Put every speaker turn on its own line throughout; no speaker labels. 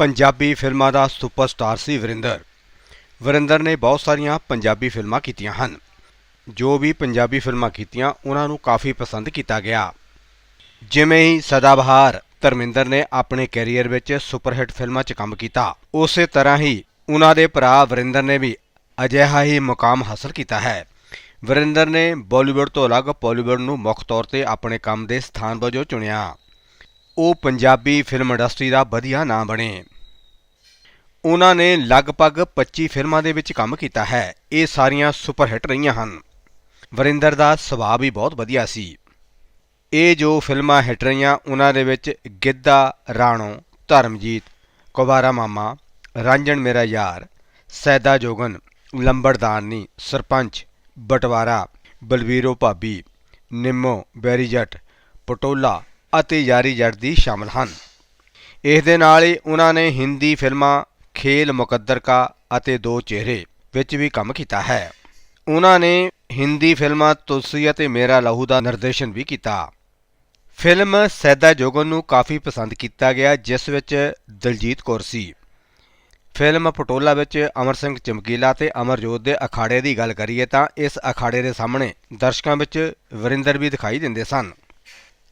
ਪੰਜਾਬੀ ਫਿਲਮਾਂ ਦਾ ਸੁਪਰਸਟਾਰ ਸੀ ਵਰਿੰਦਰ। ਵਰਿੰਦਰ ਨੇ ਬਹੁਤ ਸਾਰੀਆਂ ਪੰਜਾਬੀ ਫਿਲਮਾਂ ਕੀਤੀਆਂ ਹਨ। ਜੋ ਵੀ ਪੰਜਾਬੀ ਫਿਲਮਾਂ ਕੀਤੀਆਂ, ਉਹਨਾਂ ਨੂੰ ਕਾਫੀ ਪਸੰਦ ਕੀਤਾ ਗਿਆ। ਜਿਵੇਂ ਹੀ ਸਦਾਬਹਾਰ ਧਰਮਿੰਦਰ ਨੇ ਆਪਣੇ ਕੈਰੀਅਰ ਵਿੱਚ ਸੁਪਰਹਿੱਟ ਫਿਲਮਾਂ 'ਚ ਕੰਮ ਕੀਤਾ, ਉਸੇ ਤਰ੍ਹਾਂ ਹੀ ਉਹਨਾਂ ਦੇ ਭਰਾ ਵਰਿੰਦਰ ਨੇ ਵੀ ਅਜਿਹਾ ਹੀ ਮੁਕਾਮ ਹਾਸਲ ਕੀਤਾ ਹੈ। ਵਰਿੰਦਰ ਨੇ ਬਾਲੀਵੁੱਡ ਤੋਂ ਅਲੱਗ ਬਾਲੀਵੁੱਡ ਨੂੰ ਮੁੱਖ ਤੌਰ ਤੇ ਆਪਣੇ ਕੰਮ ਦੇ ਸਥਾਨ ਵਜੋਂ ਚੁਣਿਆ। ਉਹ ਪੰਜਾਬੀ ਫਿਲਮ ਇੰਡਸਟਰੀ ਦਾ ਵਧੀਆ ਨਾਂ ਬਣੇ। ਉਹਨਾਂ ਨੇ ਲਗਭਗ 25 ਫਿਲਮਾਂ ਦੇ ਵਿੱਚ ਕੰਮ ਕੀਤਾ ਹੈ। ਇਹ ਸਾਰੀਆਂ ਸੁਪਰ ਹਿੱਟ ਰਹੀਆਂ ਹਨ। ਵਰਿੰਦਰ ਦਾ ਸੁਭਾਅ ਵੀ ਬਹੁਤ ਵਧੀਆ ਸੀ। ਇਹ ਜੋ ਫਿਲਮਾਂ ਹਿੱਟ ਰਹੀਆਂ, ਉਹਨਾਂ ਦੇ ਵਿੱਚ ਗਿੱਧਾ, ਰਾਣੋ, ਧਰਮਜੀਤ, ਕੁਵਾਰਾ ਮਾਮਾ, ਰਾਂਝਣ ਮੇਰਾ ਯਾਰ, ਸੈਦਾ ਜੋਗਨ ਲੰਬੜਦਾਰਨੀ ਸਰਪੰਚ, ਬਟਵਾਰਾ ਬਲਵੀਰੋ ਭਾਬੀ, ਨਿੰਮੋ, ਬੈਰੀਜੱਟ, ਪਟੋਲਾ ਅਤੇ ਯਾਰੀ ਜੱਟ ਦੀ ਸ਼ਾਮਲ ਹਨ। ਇਸ ਦੇ ਨਾਲ ਹੀ ਉਹਨਾਂ ਨੇ ਹਿੰਦੀ ਫਿਲਮਾਂ, ਖੇਲ ਮੁਕੱਦਰ ਕਾ ਅਤੇ ਦੋ ਚਿਹਰੇ ਵਿੱਚ ਵੀ ਕੰਮ ਕੀਤਾ ਹੈ। ਉਹਨਾਂ ਨੇ ਹਿੰਦੀ ਫਿਲਮਾਂ ਤੁਲਸੀ ਅਤੇ ਮੇਰਾ ਲਹੂ ਦਾ ਨਿਰਦੇਸ਼ਨ ਵੀ ਕੀਤਾ। ਫਿਲਮ ਸੈਦਾ ਜੋਗਨ ਨੂੰ ਕਾਫੀ ਪਸੰਦ ਕੀਤਾ ਗਿਆ, ਜਿਸ ਵਿੱਚ ਦਲਜੀਤ ਕੌਰ ਸੀ। ਫਿਲਮ ਪਟੋਲਾ ਵਿੱਚ ਅਮਰ ਸਿੰਘ ਚਮਕੀਲਾ ਤੇ ਅਮਰਜੋਤ ਦੇ ਅਖਾੜੇ ਦੀ ਗੱਲ ਕਰੀਏ ਤਾਂ ਇਸ ਅਖਾੜੇ ਦੇ ਸਾਹਮਣੇ ਦਰਸ਼ਕਾਂ ਵਿੱਚ ਵਰਿੰਦਰ ਵੀ ਦਿਖਾਈ ਦਿੰਦੇ ਸਨ।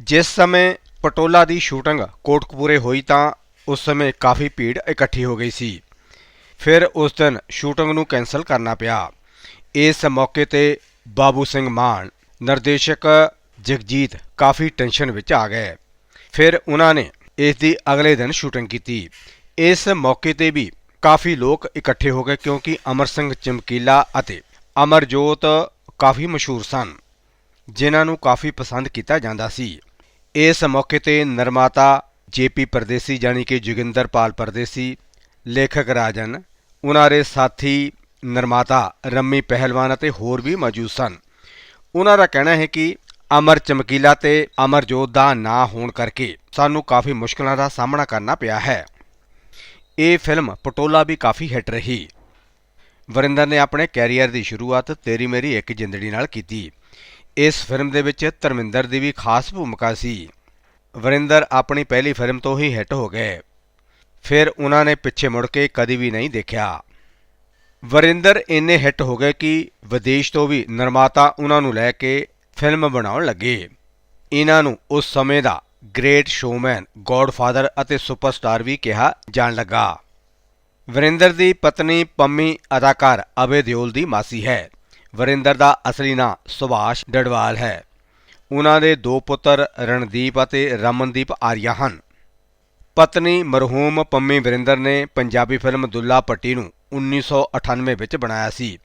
ਜਿਸ ਸਮੇਂ ਪਟੋਲਾ ਦੀ ਸ਼ੂਟਿੰਗ ਕੋਟਕਪੂਰੇ ਹੋਈ ਤਾਂ ਉਸ ਸਮੇਂ ਕਾਫੀ ਭੀੜ ਇਕੱਠੀ ਹੋ ਗਈ ਸੀ। ਫਿਰ ਉਸ ਦਿਨ ਸ਼ੂਟਿੰਗ ਨੂੰ ਕੈਨਸਲ ਕਰਨਾ ਪਿਆ। ਇਸ ਮੌਕੇ ਤੇ ਬਾਬੂ ਸਿੰਘ ਮਾਨ, ਨਿਰਦੇਸ਼ਕ ਜਗਜੀਤ ਕਾਫੀ ਟੈਨਸ਼ਨ ਵਿੱਚ ਆ ਗਏ। ਫਿਰ ਉਹਨਾਂ ਨੇ ਇਸ ਦੀ ਅਗਲੇ ਦਿਨ ਸ਼ੂਟਿੰਗ ਕੀਤੀ। ਇਸ ਮੌਕੇ ਤੇ ਵੀ ਕਾਫੀ ਲੋਕ ਇਕੱਠੇ ਹੋ ਗਏ ਕਿਉਂਕਿ ਅਮਰ ਸਿੰਘ ਚਮਕੀਲਾ ਅਤੇ ਅਮਰਜੋਤ ਕਾਫੀ ਮਸ਼ਹੂਰ ਸਨ, ਜਿਨ੍ਹਾਂ ਨੂੰ ਕਾਫੀ ਪਸੰਦ ਕੀਤਾ ਜਾਂਦਾ ਸੀ। ਇਸ ਮੌਕੇ ਤੇ ਨਿਰਮਾਤਾ ਜੇਪੀ ਪਰਦੇਸੀ ਜਾਨੀ ਕਿ ਜੋਗਿੰਦਰਪਾਲ ਪਰਦੇਸੀ, ਲੇਖਕ ਰਾਜਨ, ਉਹਨਾਂ ਦੇ ਸਾਥੀ ਨਿਰਮਾਤਾ ਰੰਮੀ ਪਹਿਲਵਾਨ ਅਤੇ ਹੋਰ ਵੀ ਮੌਜੂਦ ਸਨ। ਉਹਨਾਂ ਦਾ ਕਹਿਣਾ ਹੈ ਕਿ ਅਮਰ ਚਮਕੀਲਾ ਤੇ ਅਮਰਜੋਤ ਦਾ ਨਾਂ ਹੋਣ ਕਰਕੇ ਸਾਨੂੰ ਕਾਫੀ ਮੁਸ਼ਕਲਾਂ ਦਾ ਸਾਹਮਣਾ ਕਰਨਾ ਪਿਆ ਹੈ। ਇਹ ਫਿਲਮ ਪਟੋਲਾ ਵੀ ਕਾਫੀ ਹਿੱਟ ਰਹੀ। ਵਰਿੰਦਰ ਨੇ ਆਪਣੇ ਕੈਰੀਅਰ ਦੀ ਸ਼ੁਰੂਆਤ ਤੇਰੀ ਮੇਰੀ ਇੱਕ ਜ਼ਿੰਦੜੀ ਨਾਲ ਕੀਤੀ। ਇਸ ਫਿਲਮ ਦੇ ਵਿੱਚ ਧਰਮਿੰਦਰ ਦੀ ਵੀ ਖਾਸ ਭੂਮਿਕਾ ਸੀ। ਵਰਿੰਦਰ ਆਪਣੀ ਪਹਿਲੀ ਫਿਲਮ ਤੋਂ ਹੀ ਹਿੱਟ ਹੋ ਗਏ। ਫਿਰ ਉਹਨਾਂ ਨੇ ਪਿੱਛੇ ਮੁੜ ਕੇ ਕਦੀ ਵੀ ਨਹੀਂ ਦੇਖਿਆ। ਵਰਿੰਦਰ ਇੰਨੇ ਹਿੱਟ ਹੋ ਗਏ ਕਿ ਵਿਦੇਸ਼ ਤੋਂ ਵੀ ਨਿਰਮਾਤਾ ਉਹਨਾਂ ਨੂੰ ਲੈ ਕੇ ਫਿਲਮ ਬਣਾਉਣ ਲੱਗੇ। ਇਹਨਾਂ ਨੂੰ ਉਸ ਸਮੇਂ ਦਾ ਗ੍ਰੇਟ ਸ਼ੋਮੈਨ ਗੋਡਫਾਦਰ ਅਤੇ ਸੁਪਰਸਟਾਰ ਵੀ ਕਿਹਾ ਜਾਣ ਲੱਗਾ। ਵਰਿੰਦਰ ਦੀ ਪਤਨੀ ਪੰਮੀ ਅਦਾਕਾਰ ਅਬੇ ਦਿਓਲ ਦੀ ਮਾਸੀ ਹੈ। ਵਰਿੰਦਰ ਦਾ ਅਸਲੀ ਨਾਂ ਸੁਭਾਸ਼ ਡਡਵਾਲ ਹੈ। ਉਹਨਾਂ ਦੇ ਦੋ ਪੁੱਤਰ ਰਣਦੀਪ ਅਤੇ ਰਮਨਦੀਪ ਆਰੀਆ ਹਨ। ਪਤਨੀ ਮਰਹੂਮ ਪੰਮੀ ਵਰਿੰਦਰ ਨੇ ਪੰਜਾਬੀ ਫਿਲਮ ਦੁੱਲਾ ਪੱਟੀ ਨੂੰ 1998 ਵਿੱਚ ਬਣਾਇਆ ਸੀ,